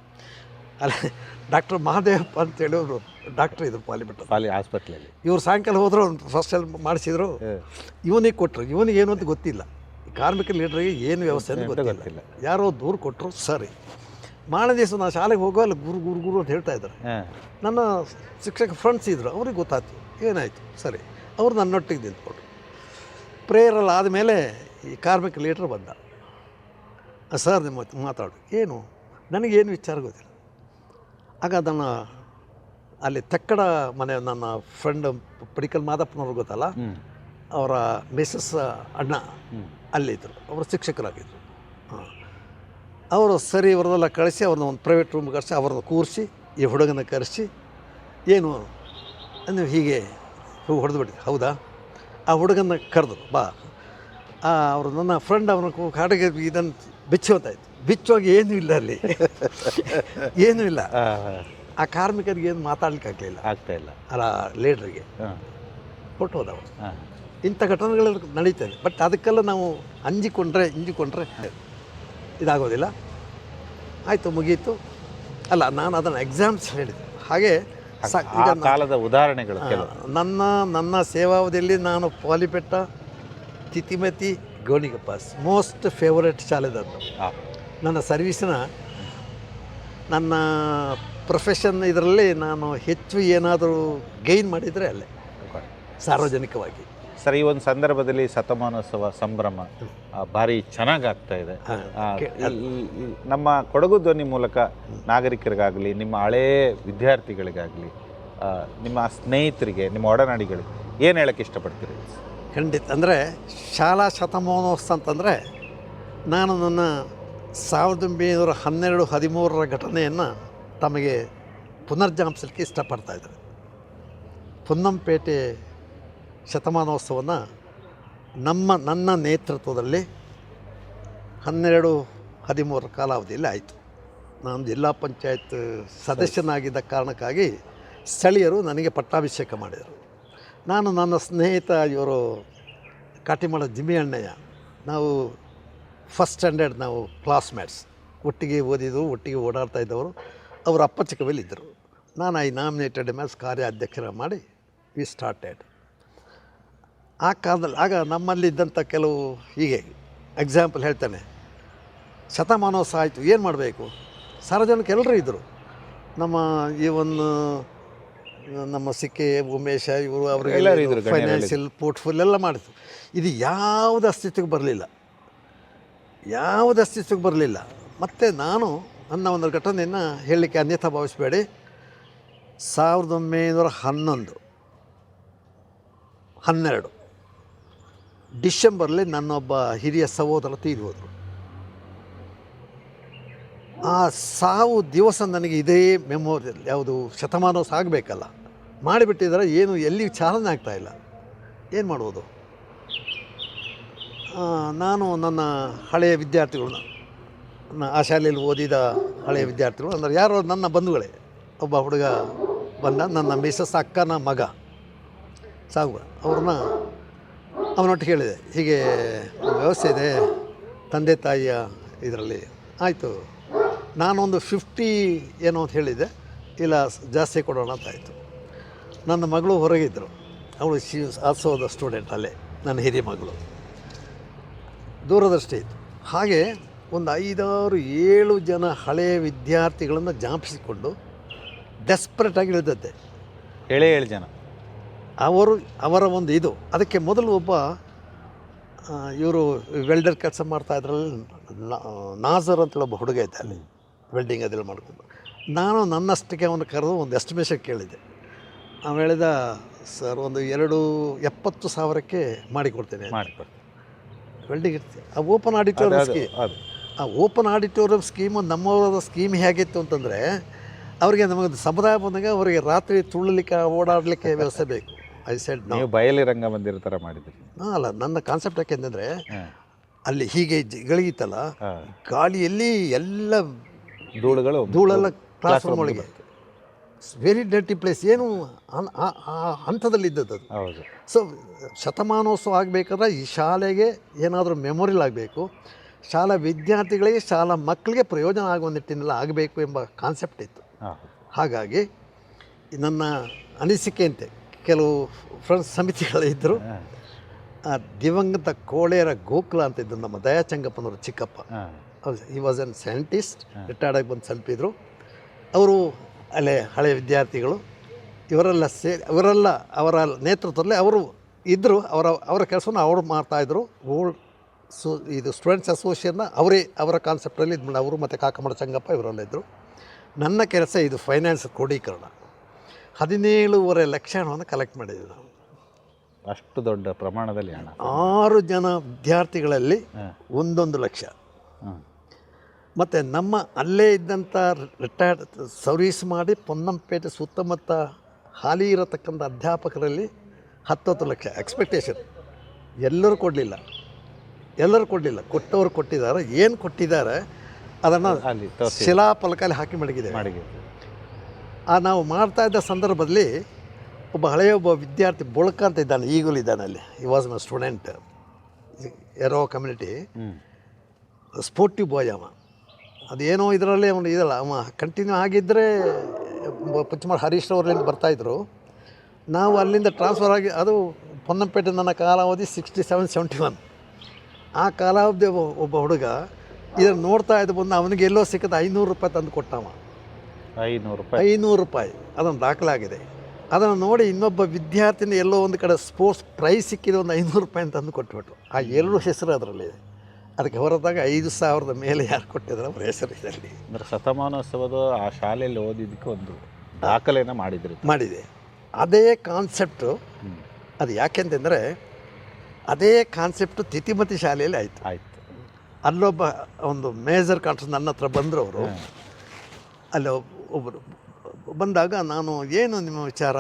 ಅಲ್ಲಿ ಡಾಕ್ಟರ್ ಮಹಾದೇವಪ್ಪ ಅಂತೇಳಿ ಅವರು ಡಾಕ್ಟ್ರ್ ಇದ್ರು ಪಾಲಿಬಿಟ್ಟು ಪಾಲಿ ಆಸ್ಪತ್ರೆಯಲ್ಲಿ ಇವ್ರು ಸಾಯಂಕಾಲ ಹೋದ್ರು ಫಸ್ಟ್ ಅಲ್ಲಿ ಮಾಡಿಸಿದ್ರು. ಇವನಿಗೆ ಕೊಟ್ಟರು ಇವನಿಗೆ ಏನು ಅಂತ ಗೊತ್ತಿಲ್ಲ. ಈ ಕಾರ್ಮಿಕ ಲೀಡ್ರಿಗೆ ಏನು ವ್ಯವಸ್ಥೆ ಅಂತ ಗೊತ್ತಿಲ್ಲ. ಯಾರೋ ದೂರು ಕೊಟ್ಟರು ಸರಿ. ಮಾಡ ದಿವಸ ನಾನು ಶಾಲೆಗೆ ಹೋಗೋಲ್ಲ ಗುರು ಗುರು ಗುರು ಅಂತ ಹೇಳ್ತಾ ಇದ್ದಾರೆ. ನನ್ನ ಶಿಕ್ಷಕ ಫ್ರೆಂಡ್ಸ್ ಇದ್ದರು ಅವ್ರಿಗೆ ಗೊತ್ತಾಯ್ತು. ಏನಾಯಿತು? ಸರಿ. ಅವ್ರು ನನ್ನೊಟ್ಟಿಗೆ ನಿಂತ್ಕೊಟ್ರು ಪ್ರೇಯರಲ್ಲಿ ಆದಮೇಲೆ ಈ ಕಾರ್ಮಿಕ ಲೀಡ್ರ್ ಬಂದ. "ಆ, ಸರ್ ನಿಮ್ಮ ಮಾತಾಡು. ಏನು? ನನಗೇನು ವಿಚಾರ ಗೊತ್ತಿಲ್ಲ. ಆಗ ಅದನ್ನು ಅಲ್ಲಿ ತೆಕ್ಕಡ ಮನೆ ನನ್ನ ಫ್ರೆಂಡ್ ಪಡಿಕಲ್ ಮಾದಪ್ಪನವ್ರು ಗೊತ್ತಲ್ಲ? ಅವರ ಮಿಸಸ್ ಅಣ್ಣ ಅಲ್ಲಿದ್ದರು ಅವರು ಶಿಕ್ಷಕರಾಗಿದ್ದರು ಹಾಂ. ಅವರು ಸರಿ ಇವರನ್ನೆಲ್ಲ ಕಳಿಸಿ ಅವ್ರನ್ನ ಒಂದು ಪ್ರೈವೇಟ್ ರೂಮ್ ಕಳಿಸಿ ಅವ್ರನ್ನ ಕೂರಿಸಿ ಈ ಹುಡುಗನ ಕರೆಸಿ. ಏನು? ನೀವು ಹೀಗೆ ಹೊಡೆದು ಬಿಟ್ಟಿದ್ದೆ ಹೌದಾ? ಆ ಹುಡುಗನ ಕರೆದ್ರು. ಬಾ. ಅವರು ನನ್ನ ಫ್ರೆಂಡ್ ಅವನ ಕಾಡಿಗೆ ಇದನ್ನು ಬಿಚ್ಚೋತಾಯ್ತು ಬಿಚ್ಚೋಗಿ ಏನೂ ಇಲ್ಲ ಅಲ್ಲಿ. ಏನೂ ಇಲ್ಲ. ಆ ಕಾರ್ಮಿಕರಿಗೆ ಏನು ಮಾತಾಡ್ಲಿಕ್ಕೆ ಆಗಲಿಲ್ಲ ಆಗ್ತಾ ಇಲ್ಲ. ಅಲ್ಲ ಲೀಡ್ರಿಗೆ ಕೊಟ್ಟು ಹೋದವ ಇಂಥ ಘಟನೆಗಳು ನಡೀತದೆ ಬಟ್ ಅದಕ್ಕೆಲ್ಲ ನಾವು ಅಂಜಿಕೊಂಡ್ರೆ ಇಂಜಿಕೊಂಡ್ರೆ ಇದಾಗೋದಿಲ್ಲ. ಆಯಿತು ಮುಗೀತು. ಅಲ್ಲ ನಾನು ಅದನ್ನು ಎಕ್ಸಾಮ್ಸ್ ಹೇಳಿದೆ. ಹಾಗೆ ಕಾಲದ ಉದಾಹರಣೆಗಳು ನನ್ನ ನನ್ನ ಸೇವಾವಧಿಯಲ್ಲಿ ನಾನು ಪಾಲಿಪೆಟ್ಟ ತಿತಿಮತಿ ಗೋಣಿಗಪ್ಪಾಸ್ ಮೋಸ್ಟ್ ಫೇವರೆಟ್ ಶಾಲೆದದ್ದು. ನನ್ನ ಸರ್ವೀಸಿನ ನನ್ನ ಪ್ರೊಫೆಷನ್ ಇದರಲ್ಲಿ ನಾನು ಹೆಚ್ಚು ಏನಾದರೂ ಗೈನ್ ಮಾಡಿದರೆ ಅಲ್ಲೇ. ಸಾರ್ವಜನಿಕವಾಗಿ. ಸರ್ ಈ ಒಂದು ಸಂದರ್ಭದಲ್ಲಿ ಶತಮಾನೋತ್ಸವ ಸಂಭ್ರಮ ಭಾರಿ ಚೆನ್ನಾಗಿ ಆಗ್ತಾ ಇದೆ ನಮ್ಮ ಕೊಡಗು ಧ್ವನಿ ಮೂಲಕ ನಾಗರಿಕರಿಗಾಗಲಿ ನಿಮ್ಮ ಹಳೇ ವಿದ್ಯಾರ್ಥಿಗಳಿಗಾಗಲಿ ನಿಮ್ಮ ಸ್ನೇಹಿತರಿಗೆ ನಿಮ್ಮ ಒಡನಾಡಿಗಳಿಗೆ ಏನು ಹೇಳಕ್ಕೆ ಇಷ್ಟಪಡ್ತೀರಿ? ಖಂಡಿತ, ಅಂದರೆ ಶಾಲಾ ಶತಮಾನೋತ್ಸವ ಅಂತಂದರೆ ನಾನು ನನ್ನ ಸಾವಿರದ ಒಂಬೈನೂರ ಹನ್ನೆರಡು, ಹದಿಮೂರರ ಘಟನೆಯನ್ನು ತಮಗೆ ಪುನರ್ಜಾಪಿಸಲಿಕ್ಕೆ ಇಷ್ಟಪಡ್ತಾ ಇದ್ದಾರೆ ಪುನ್ನಂಪೇಟೆ ಶತಮಾನೋತ್ಸವನ ನಮ್ಮ, ನನ್ನ ನೇತೃತ್ವದಲ್ಲಿ ಹನ್ನೆರಡು, ಹದಿಮೂರರ ಕಾಲಾವಧಿಯಲ್ಲಿ ಆಯಿತು. ನಾನು ಜಿಲ್ಲಾ ಪಂಚಾಯತ್ ಸದಸ್ಯನಾಗಿದ್ದ ಕಾರಣಕ್ಕಾಗಿ ಸ್ಥಳೀಯರು ನನಗೆ ಪಟ್ಟಾಭಿಷೇಕ ಮಾಡಿದರು. ನಾನು ನನ್ನ ಸ್ನೇಹಿತ ಇವರು ಕಾಟಿಮಳ ಜಿಮ್ಮಿ ಅಣ್ಣಯ್ಯ ನಾವು ಫಸ್ಟ್ ಸ್ಟ್ಯಾಂಡರ್ಡ್ ನಾವು ಕ್ಲಾಸ್ಮೇಟ್ಸ್ ಒಟ್ಟಿಗೆ ಓದಿದ್ದು, ಒಟ್ಟಿಗೆ ಓಡಾಡ್ತಾ ಇದ್ದವರು. ಅವರು ಅಪ್ಪ ಚಿಕ್ಕವಲ್ಲಿದ್ದರು ನಾನು ಐ ನಾಮಿನೇಟೆಡ್ ಮ್ಯಾಸ್ ಕಾರ್ಯಾಧ್ಯಕ್ಷರ ಮಾಡಿ ವಿ ಸ್ಟಾರ್ಟೆಡ್ ಆ ಕಾಲದಲ್ಲಿ, ಆಗ ನಮ್ಮಲ್ಲಿದ್ದಂಥ ಕೆಲವು ಹೀಗೆ ಎಕ್ಸಾಂಪಲ್ ಹೇಳ್ತೇನೆ. ಶತಮಾನೋತ್ಸವ ಆಯಿತು. ಏನು ಮಾಡಬೇಕು? ಸಾರ್ವಜನಿಕ ಎಲ್ಲರೂ ಇದ್ದರು ನಮ್ಮ ಇವನ್ ನಮ್ಮ ಸಿಕ್ಕೆ ಉಮೇಶ ಇವರು ಅವರು ಇದ್ರು, ಅವರಿಗೆ ಫೈನಾನ್ಷಿಯಲ್ ಪೋರ್ಟ್ಫೋಲಿಯೋ ಎಲ್ಲ ಮಾಡಿತು ಇದು ಯಾವುದು ಅಸ್ತಿತ್ವಕ್ಕೆ ಬರಲಿಲ್ಲ. ಯಾವುದು ಅಸ್ತಿತ್ವಕ್ಕೆ ಬರಲಿಲ್ಲ. ಮತ್ತು ನಾನು ನನ್ನ ಒಂದು ಘಟನೆಯನ್ನು ಹೇಳಲಿಕ್ಕೆ ಅನ್ಯಥಾ ಭಾವಿಸಬೇಡಿ. ಸಾವಿರದ ಒಂಬೈನೂರ ಹನ್ನೊಂದು ಹನ್ನೆರಡು ಡಿಸೆಂಬರ್ಲಿ ನನ್ನೊಬ್ಬ ಹಿರಿಯ ಸಹೋದರ ತೀರಿ ಹೋದರು ಆ ಸಾವು ದಿವಸ ನನಗೆ ಇದೇ ಮೆಮೋರಿಯಲ್ ಯಾವುದು ಶತಮಾನೋತ್ಸವ ಆಗಬೇಕಲ್ಲ ಮಾಡಿಬಿಟ್ಟಿದ್ದಾರೆ ಏನು ಎಲ್ಲಿ ಚಾಲನೆ ಆಗ್ತಾಯಿಲ್ಲ ಏನು ಮಾಡ್ಬೋದು? ನಾನು ನನ್ನ ಹಳೆಯ ವಿದ್ಯಾರ್ಥಿಗಳನ್ನ, ನನ್ನ ಆ ಶಾಲೆಯಲ್ಲಿ ಓದಿದ ಹಳೆಯ ವಿದ್ಯಾರ್ಥಿಗಳು, ಅಂದರೆ ಯಾರೋ ನನ್ನ ಬಂಧುಗಳೇ. ಒಬ್ಬ ಹುಡುಗ ಬಂದ, ನನ್ನ ಮಿಸಸ್ ಅಕ್ಕನ ಮಗ ಸಾಗುವ ಅವ್ರನ್ನ ಅವನೊಟ್ಟಿಗೆ ಹೇಳಿದೆ. ಹೀಗೆ ವ್ಯವಸ್ಥೆ ಇದೆ, ತಂದೆ ತಾಯಿಯ ಇದರಲ್ಲಿ. ಆಯಿತು, ನಾನೊಂದು ಫಿಫ್ಟಿ ಏನೋ ಅಂತ ಹೇಳಿದ್ದೆ. ಇಲ್ಲ, ಜಾಸ್ತಿ ಕೊಡೋಣ ಅಂತ ಆಯಿತು. ನನ್ನ ಮಗಳು ಹೊರಗಿದ್ದರು ಅವಳು ಶಿ ಆಸೋದ ಸ್ಟೂಡೆಂಟ್ ಅಲ್ಲೇ ನನ್ನ ಹಿರಿಯ ಮಗಳು. ದೂರದೃಷ್ಟಿ ಇತ್ತು. ಹಾಗೆ ಒಂದು ಐದಾರು ಏಳು ಜನ ಹಳೆಯ ವಿದ್ಯಾರ್ಥಿಗಳನ್ನು ಜಾಪಿಸಿಕೊಂಡು ಡೆಸ್ಪರೇಟಾಗಿ ಇಳಿದದ್ದೆ. ಹೇಳೇ ಏಳು ಜನ. ಅವರು ಅವರ ಒಂದು ಇದು. ಅದಕ್ಕೆ ಮೊದಲು ಒಬ್ಬ ಇವರು ವೆಲ್ಡರ್ ಕೆಲಸ ಮಾಡ್ತಾ ಇದ್ರಲ್ಲಿ ನಾ- ನಾಜರ್ ಅಂತೇಳಿ ಒಬ್ಬ ಹುಡುಗ ಇದ್ದ ಅಲ್ಲಿ. ವೆಲ್ಡಿಂಗ್ ಅದೆಲ್ಲ ಮಾಡ್ಕೊಂಡು. ನಾನು ನನ್ನಷ್ಟಕ್ಕೆ ಅವನು ಕರೆದು ಒಂದು ಎಸ್ಟಿಮೇಷನ್ ಕೇಳಿದ್ದೆ. ಅವನು ಹೇಳಿದ ಸರ್ ಒಂದು ಎರಡು ಎಪ್ಪತ್ತು ಸಾವಿರಕ್ಕೆ ಮಾಡಿಕೊಡ್ತೇನೆ ಮಾಡಿಕೊಡ್ತೀನಿ. ವೆಲ್ಡಿಂಗ್ ಇರ್ತೀವಿ ಆ ಓಪನ್ ಆಡಿಟೋರಿಯಂ ಸ್ಕೀಮ್ ಆ ಓಪನ್ ಆಡಿಟೋರಿಯಂ ಸ್ಕೀಮ್ ನಮ್ಮವರ ಸ್ಕೀಮ್ ಹೇಗಿತ್ತು ಅಂತಂದರೆ ಅವರಿಗೆ ನಮಗೆ ಸಮುದಾಯ ಬಂದಾಗ ಅವರಿಗೆ ರಾತ್ರಿ ತುಳ್ಳಲಿಕ್ಕೆ ಓಡಾಡಲಿಕ್ಕೆ ವ್ಯವಸ್ಥೆ ಬೇಕು. ಐ ಸೆಡ್ ನಾವು ನೀವು ಬಯಲಿ ರಂಗ ಮಂದಿರ ಥರ ಮಾಡಿದ್ರಿ. ಅಲ್ಲ ನನ್ನ ಕಾನ್ಸೆಪ್ಟ್ ಯಾಕೆಂದರೆ ಹಾಂ. ಅಲ್ಲಿ ಹೀಗೆ ಗಳಿಗಿತ್ತಲ್ಲ ಗಾಳಿಯಲ್ಲಿ ಎಲ್ಲ ಧೂಳುಗಳು ಧೂಳೆಲ್ಲ class room room very dirty place ಏನು ಆ- ಹಂತದಲ್ಲಿದ್ದದ್ದು ಅದು. ಹೌದು. ಸೊ ಶತಮಾನೋತ್ಸವ ಆಗಬೇಕಾದ್ರೆ ಈ ಶಾಲೆಗೆ ಏನಾದರೂ ಮೆಮೊರಿಲ್ ಆಗಬೇಕು. ಶಾಲಾ ವಿದ್ಯಾರ್ಥಿಗಳಿಗೆ ಶಾಲಾ ಮಕ್ಕಳಿಗೆ ಪ್ರಯೋಜನ ಆಗುವ ನಿಟ್ಟಿನಲ್ಲಿ ಆಗಬೇಕು ಎಂಬ ಕಾನ್ಸೆಪ್ಟ್ ಇತ್ತು. ಹಾಗಾಗಿ ನನ್ನ ಅನಿಸಿಕೆಯಂತೆ ಕೆಲವು ಫ್ರೆಂಡ್ಸ್ ಸಮಿತಿಗಳಿದ್ದರು ದಿವಂಗತ ಕೋಳೇರ ಗೋಕುಲ ಅಂತ ಇದ್ದರು ನಮ್ಮ ದಯಾಚಂಗಪ್ಪನವರು ಚಿಕ್ಕಪ್ಪ. ಈ ವಾಸ್ ಎನ್ ಸೈಂಟಿಸ್ಟ್ ರಿಟೈರ್ಡಾಗಿ ಬಂದು ತಲುಪಿದ್ರು ಅವರು ಅಲ್ಲೇ ಹಳೆಯ ವಿದ್ಯಾರ್ಥಿಗಳು ಇವರೆಲ್ಲ ಸೇರಿ ಇವರೆಲ್ಲ ಅವರ ನೇತೃತ್ವದಲ್ಲಿ ಅವರು ಇದ್ದರು ಅವರ ಅವರ ಕೆಲಸವನ್ನು ಅವರು ಮಾಡ್ತಾಯಿದ್ರು ಓಲ್ಡ್ ಸು ಇದು ಸ್ಟೂಡೆಂಟ್ಸ್ ಅಸೋಸಿಯೇಷನ್ನ ಅವರೇ ಅವರ ಕಾನ್ಸೆಪ್ಟಲ್ಲಿ ಇದು ಅವರು ಮತ್ತು ಕಾಕಮಡ ಚಂಗಪ್ಪ ಇವರೆಲ್ಲ ಇದ್ದರು ನನ್ನ ಕೆಲಸ ಇದು ಫೈನಾನ್ಸ್ ಕ್ರೋಢೀಕರಣ ಹದಿನೇಳುವರೆ ಲಕ್ಷ ಹಣವನ್ನು ಕಲೆಕ್ಟ್ ಮಾಡಿದ್ವಿ ನಾವು ಅಷ್ಟು ದೊಡ್ಡ ಪ್ರಮಾಣದಲ್ಲಿ ಹಣ. ಆರು ಜನ ವಿದ್ಯಾರ್ಥಿಗಳಲ್ಲಿ ಒಂದೊಂದು ಲಕ್ಷ. ಮತ್ತು ನಮ್ಮ ಅಲ್ಲೇ ಇದ್ದಂಥ ರಿಟೈರ್ಡ್ ಸರ್ವೀಸ್ ಮಾಡಿ ಪೊನ್ನಂಪೇಟೆ ಸುತ್ತಮುತ್ತ ಹಾಲಿ ಇರತಕ್ಕಂಥ ಅಧ್ಯಾಪಕರಲ್ಲಿ ಹತ್ತತ್ತು ಲಕ್ಷ ಎಕ್ಸ್ಪೆಕ್ಟೇಷನ್ ಎಲ್ಲರೂ ಕೊಡಲಿಲ್ಲ. ಎಲ್ಲರೂ ಕೊಡಲಿಲ್ಲ. ಕೊಟ್ಟವರು ಕೊಟ್ಟಿದ್ದಾರೆ. ಏನು ಕೊಟ್ಟಿದ್ದಾರೆ ಅದನ್ನು ಅಲ್ಲಿ ಶಿಲಾ ಶಿಲಾಫಲಕಲ್ಲಿ ಹಾಕಿ ಮಡಗಿದೆ ಮಾಡಿಗೆ ಆ ನಾವು ಮಾಡ್ತಾ ಇದ್ದ ಸಂದರ್ಭದಲ್ಲಿ ಒಬ್ಬ ಹಳೆಯ ಒಬ್ಬ ವಿದ್ಯಾರ್ಥಿ ಬೊಳಕ ಅಂತ ಇದ್ದಾನೆ ಈಗಲೂ ಇದ್ದಾನೆ ಅಲ್ಲಿ. ಈ ವಾಸ್ ಮೈ ಸ್ಟೂಡೆಂಟ್ ಎರೋ ಕಮ್ಯುನಿಟಿ ಸ್ಪೋರ್ಟಿವ್ ಬಾಯ್ ಅವ. ಅದೇನೋ ಇದರಲ್ಲಿ ಅವನು ಇದಲ್ಲ ಅವ ಕಂಟಿನ್ಯೂ ಆಗಿದ್ದರೆ ಪಶ್ಚಿಮ ಹರೀಶ್ ಅವರಿಂದ ಬರ್ತಾಯಿದ್ರು ನಾವು ಅಲ್ಲಿಂದ ಟ್ರಾನ್ಸ್ಫರ್ ಆಗಿ ಅದು ಪೊನ್ನಂಪೇಟೆ ನನ್ನ ಕಾಲಾವಧಿ ಸಿಕ್ಸ್ಟಿ ಸೆವೆನ್ ಸೆವೆಂಟಿ ಒನ್ ಆ ಕಾಲಾವಧಿ ಒಬ್ಬ ಹುಡುಗ ಇದನ್ನು ನೋಡ್ತಾ ಇದ್ದ ಬಂದು ಅವನಿಗೆ ಎಲ್ಲೋ ಸಿಕ್ಕದ ಐನೂರು ರೂಪಾಯಿ ತಂದು ಕೊಟ್ಟವ. ಐನೂರು ರೂಪಾಯಿ. ಐನೂರು ರೂಪಾಯಿ ಅದನ್ನು ದಾಖಲಾಗಿದೆ. ಅದನ್ನು ನೋಡಿ ಇನ್ನೊಬ್ಬ ವಿದ್ಯಾರ್ಥಿನಿ ಎಲ್ಲೋ ಒಂದು ಕಡೆ ಸ್ಪೋರ್ಟ್ಸ್ ಪ್ರೈಸ್ ಸಿಕ್ಕಿದ ಒಂದು ಐನೂರು ರೂಪಾಯಿ ತಂದು ಕೊಟ್ಬಿಟ್ಟು ಆ ಎರಡು ಹೆಸರು ಅದರಲ್ಲಿದೆ. ಅದಕ್ಕೆ ಹೊರತಾಗ ಐದು ಸಾವಿರದ ಮೇಲೆ ಯಾರು ಕೊಟ್ಟಿದ್ರು ಅವ್ರ ಹೆಸರು ಇದರಲ್ಲಿ. ಅಂದ್ರೆ ಶತಮಾನೋತ್ಸವದ ಆ ಶಾಲೆಯಲ್ಲಿ ಓದಿದ್ದಕ್ಕೆ ಒಂದು ದಾಖಲೆಯನ್ನು ಮಾಡಿದ್ರು. ಮಾಡಿದೆ. ಅದೇ ಕಾನ್ಸೆಪ್ಟು ಅದು ಯಾಕೆಂತಂದರೆ ಅದೇ ಕಾನ್ಸೆಪ್ಟು ತಿತಿಮತಿ ಶಾಲೆಯಲ್ಲಿ ಆಯಿತು. ಆಯಿತು. ಅಲ್ಲೊಬ್ಬ ಒಂದು ಮೇಜರ್ ಕಾನ್ಸೆಪ್ಟ್ ನನ್ನ ಹತ್ರ ಬಂದರು ಅವರು. ಅಲ್ಲಿ ಒಬ್ಬರು ಬಂದಾಗ ನಾನು ಏನು ನಿಮ್ಮ ವಿಚಾರ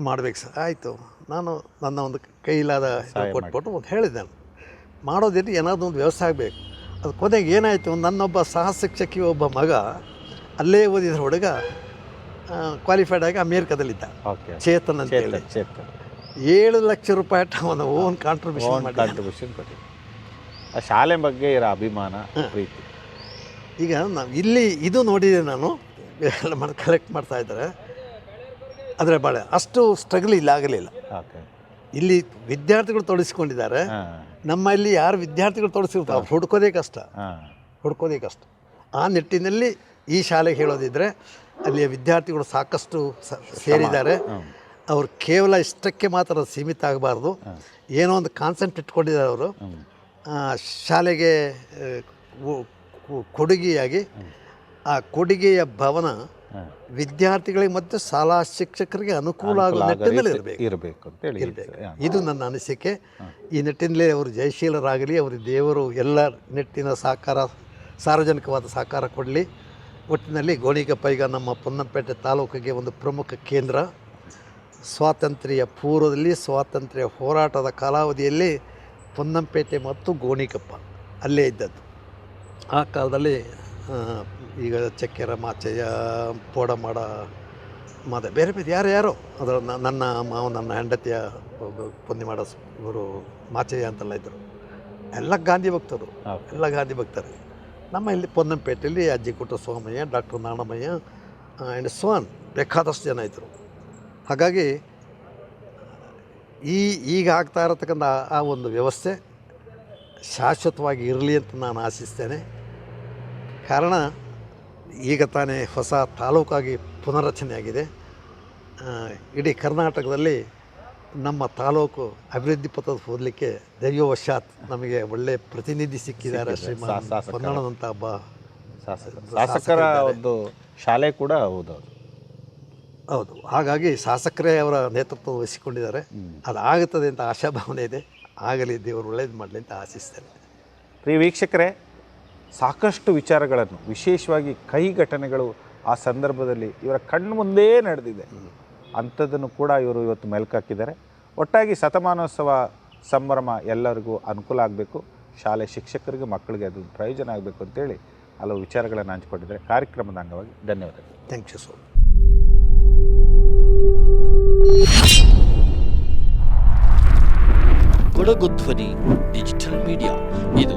ಮಾಡಬೇಕು ಸರ್? ಆಯಿತು. ನಾನು ನನ್ನ ಒಂದು ಕೈಲಾದ ಕೊಟ್ಬಿಟ್ಟು ಒಂದು ಹೇಳಿದೆ ನಾನು. ಮಾಡೋದಿಲ್ಲ ಏನಾದರೂ ಒಂದು ವ್ಯವಸ್ಥೆ ಆಗಬೇಕು. ಅದು ಕೊನೆಗೆ ಏನಾಯಿತು ನನ್ನೊಬ್ಬ ಸಹ ಶಿಕ್ಷಕಿ ಒಬ್ಬ ಮಗ ಅಲ್ಲೇ ಓದಿದ್ರ ಹುಡುಗ ಕ್ವಾಲಿಫೈಡ್ ಆಗಿ ಅಮೇರಿಕಾದಲ್ಲಿದ್ದ. ಓಕೆ. ಚೇತನ್ ಅಂತ ಹೇಳಿ. ಚೇತನ್. ಏಳು ಲಕ್ಷ ರೂಪಾಯಿ ಅವನ ಓನ್ ಕಾಂಟ್ರಿಬ್ಯೂಷನ್ ಕಾಂಟ್ರಿಬ್ಯೂಷನ್ ಕೊಟ್ಟಿ ಆ ಶಾಲೆ ಬಗ್ಗೆ ಇರೋ ಅಭಿಮಾನ ಪ್ರೀತಿ. ಈಗ ನಾವು ಇಲ್ಲಿ ಇದು ನೋಡಿದೆ ನಾನು ಎಲ್ಲ ಮಾಡಿ ಕಲೆಕ್ಟ್ ಮಾಡ್ತಾ ಇದ್ದಾರೆ. ಆದರೆ ಭಾಳ ಅಷ್ಟು ಸ್ಟ್ರಗಲ್ ಇಲ್ಲಿ ಆಗಲಿಲ್ಲ. ಓಕೆ. ಇಲ್ಲಿ ವಿದ್ಯಾರ್ಥಿಗಳು ತೊಡಗಿಸ್ಕೊಂಡಿದ್ದಾರೆ. ನಮ್ಮಲ್ಲಿ ಯಾರು ವಿದ್ಯಾರ್ಥಿಗಳು ತೊಡಗಿಸಿರ್ತಾರೆ ಅವ್ರು ಹುಡ್ಕೋದೇ ಕಷ್ಟ. ಹುಡ್ಕೋದೇ ಕಷ್ಟ. ಆ ನಿಟ್ಟಿನಲ್ಲಿ ಈ ಶಾಲೆಗೆ ಹೇಳೋದಿದ್ರೆ ಅಲ್ಲಿಯ ವಿದ್ಯಾರ್ಥಿಗಳು ಸಾಕಷ್ಟು ಸ- ಸೇರಿದ್ದಾರೆ. ಅವರು ಕೇವಲ ಇಷ್ಟಕ್ಕೆ ಮಾತ್ರ ಸೀಮಿತ ಆಗಬಾರ್ದು. ಏನೋ ಒಂದು ಕಾನ್ಸೆಂಟ್ ಇಟ್ಕೊಂಡಿದ್ದಾರೆ ಅವರು. ಶಾಲೆಗೆ ಕೊಡುಗೆಯಾಗಿ ಆ ಕೊಡುಗೆಯ ಭವನ ವಿದ್ಯಾರ್ಥಿಗಳಿಗೆ ಮತ್ತು ಶಾಲಾ ಶಿಕ್ಷಕರಿಗೆ ಅನುಕೂಲ ಆಗುವ ನಿಟ್ಟಿನಲ್ಲಿ ಇರಬೇಕು. ಇದು ನನ್ನ ಅನಿಸಿಕೆ. ಈ ನಿಟ್ಟಿನಲ್ಲಿ ಅವರು ಜಯಶೀಲರಾಗಲಿ ಅವರು ದೇವರು ಎಲ್ಲ ನಿಟ್ಟಿನ ಸಹಕಾರ ಸಾರ್ವಜನಿಕವಾದ ಸಹಕಾರ ಕೊಡಲಿ. ಒಟ್ಟಿನಲ್ಲಿ ಗೋಣಿಕಪ್ಪ ಈಗ ನಮ್ಮ ಪೊನ್ನಂಪೇಟೆ ತಾಲೂಕಿಗೆ ಒಂದು ಪ್ರಮುಖ ಕೇಂದ್ರ. ಸ್ವಾತಂತ್ರ್ಯ ಪೂರ್ವದಲ್ಲಿ ಸ್ವಾತಂತ್ರ್ಯ ಹೋರಾಟದ ಕಾಲಾವಧಿಯಲ್ಲಿ ಪೊನ್ನಂಪೇಟೆ ಮತ್ತು ಗೋಣಿಕಪ್ಪ ಅಲ್ಲೇ ಇದ್ದದ್ದು. ಆ ಕಾಲದಲ್ಲಿ ಈಗ ಚಕ್ಕೆರ ಮಾಚಯ್ಯ ಪೋಡಮಾಡ ಮಾದ ಬೇರೆ ಬೇರೆ ಯಾರು ಯಾರೋ. ಅದರ ನನ್ನ ಮಾವ ನನ್ನ ಹೆಂಡತಿಯ ಒಬ್ಬ ಪುಣ್ಯಮಾಡ ಸ್- ಇವರು ಮಾಚಯ್ಯ ಅಂತೆಲ್ಲ ಇದ್ದರು ಎಲ್ಲ ಗಾಂಧಿ ಭಕ್ತರು. ಎಲ್ಲ ಗಾಂಧಿ ಭಕ್ತರು. ನಮ್ಮ ಇಲ್ಲಿ ಪೊನ್ನಂಪೇಟೆಯಲ್ಲಿ ಅಜ್ಜಿ Kutta Somaiah doctor Nanaiah and so on ಬೇಕಾದಷ್ಟು ಜನ ಇದ್ದರು ಹಾಗಾಗಿ ಈ ಈಗ ಆಗ್ತಾ ಇರತಕ್ಕಂಥ ಆ ಒಂದು ವ್ಯವಸ್ಥೆ ಶಾಶ್ವತವಾಗಿ ಇರಲಿ ಅಂತ ನಾನು ಆಶಿಸ್ತೇನೆ. ಕಾರಣ ಈಗ ತಾನೇ ಹೊಸ ತಾಲೂಕಾಗಿ ಪುನರ್ರಚನೆಯಾಗಿದೆ. ಆ, ಇಡೀ ಕರ್ನಾಟಕದಲ್ಲಿ ನಮ್ಮ ತಾಲೂಕು ಅಭಿವೃದ್ಧಿ ಪಥದ ಓದಲಿಕ್ಕೆ ದೈವವಶಾತ್ ನಮಗೆ ಒಳ್ಳೆ ಪ್ರತಿನಿಧಿ ಸಿಕ್ಕಿದ್ದಾರೆ ಶ್ರೀಮಾನ್ ಶಾಸಕರು. ಹೊನ್ನಾಳದಂಥ ಒಬ್ಬ ಶಾಸಕರ. ಒಂದು ಶಾಲೆ ಕೂಡ ಹೌದು ಹೌದು. ಹಾಗಾಗಿ ಶಾಸಕರೇ ಅವರ ನೇತೃತ್ವ ವಹಿಸಿಕೊಂಡಿದ್ದಾರೆ. ಅದು ಆಗುತ್ತದೆ ಅಂತ ಆಶಾಭಾವನೆ ಇದೆ. ಆಗಲಿ ದೇವರು ಒಳ್ಳೇದು ಮಾಡಲಿ ಅಂತ ಆಶಿಸ್ತೇನೆ. ಪ್ರಿಯ ವೀಕ್ಷಕರೇ ಸಾಕಷ್ಟು ವಿಚಾರಗಳನ್ನು ವಿಶೇಷವಾಗಿ ಕೈ ಘಟನೆಗಳು ಆ ಸಂದರ್ಭದಲ್ಲಿ ಇವರ ಕಣ್ಣು ಮುಂದೇ ನಡೆದಿದೆ. ಅಂಥದ್ದನ್ನು ಕೂಡ ಇವರು ಇವತ್ತು ಮೆಲ್ಕಾಕಿದ್ದಾರೆ. ಒಟ್ಟಾಗಿ ಶತಮಾನೋತ್ಸವ ಸಂಭ್ರಮ ಎಲ್ಲರಿಗೂ ಅನುಕೂಲ ಆಗಬೇಕು. ಶಾಲೆ ಶಿಕ್ಷಕರಿಗೆ ಮಕ್ಕಳಿಗೆ ಅದು ಪ್ರಯೋಜನ ಆಗಬೇಕು ಅಂತೇಳಿ ಹಲವು ವಿಚಾರಗಳನ್ನು ಹಂಚಿಕೊಂಡಿದ್ದಾರೆ. ಕಾರ್ಯಕ್ರಮದ ಅಂಗವಾಗಿ ಧನ್ಯವಾದಗಳು. ಥ್ಯಾಂಕ್ ಯು ಸೋ ಕೊಡಗು ಧ್ವನಿ ಡಿಜಿಟಲ್ ಮೀಡಿಯಾ. ಇದು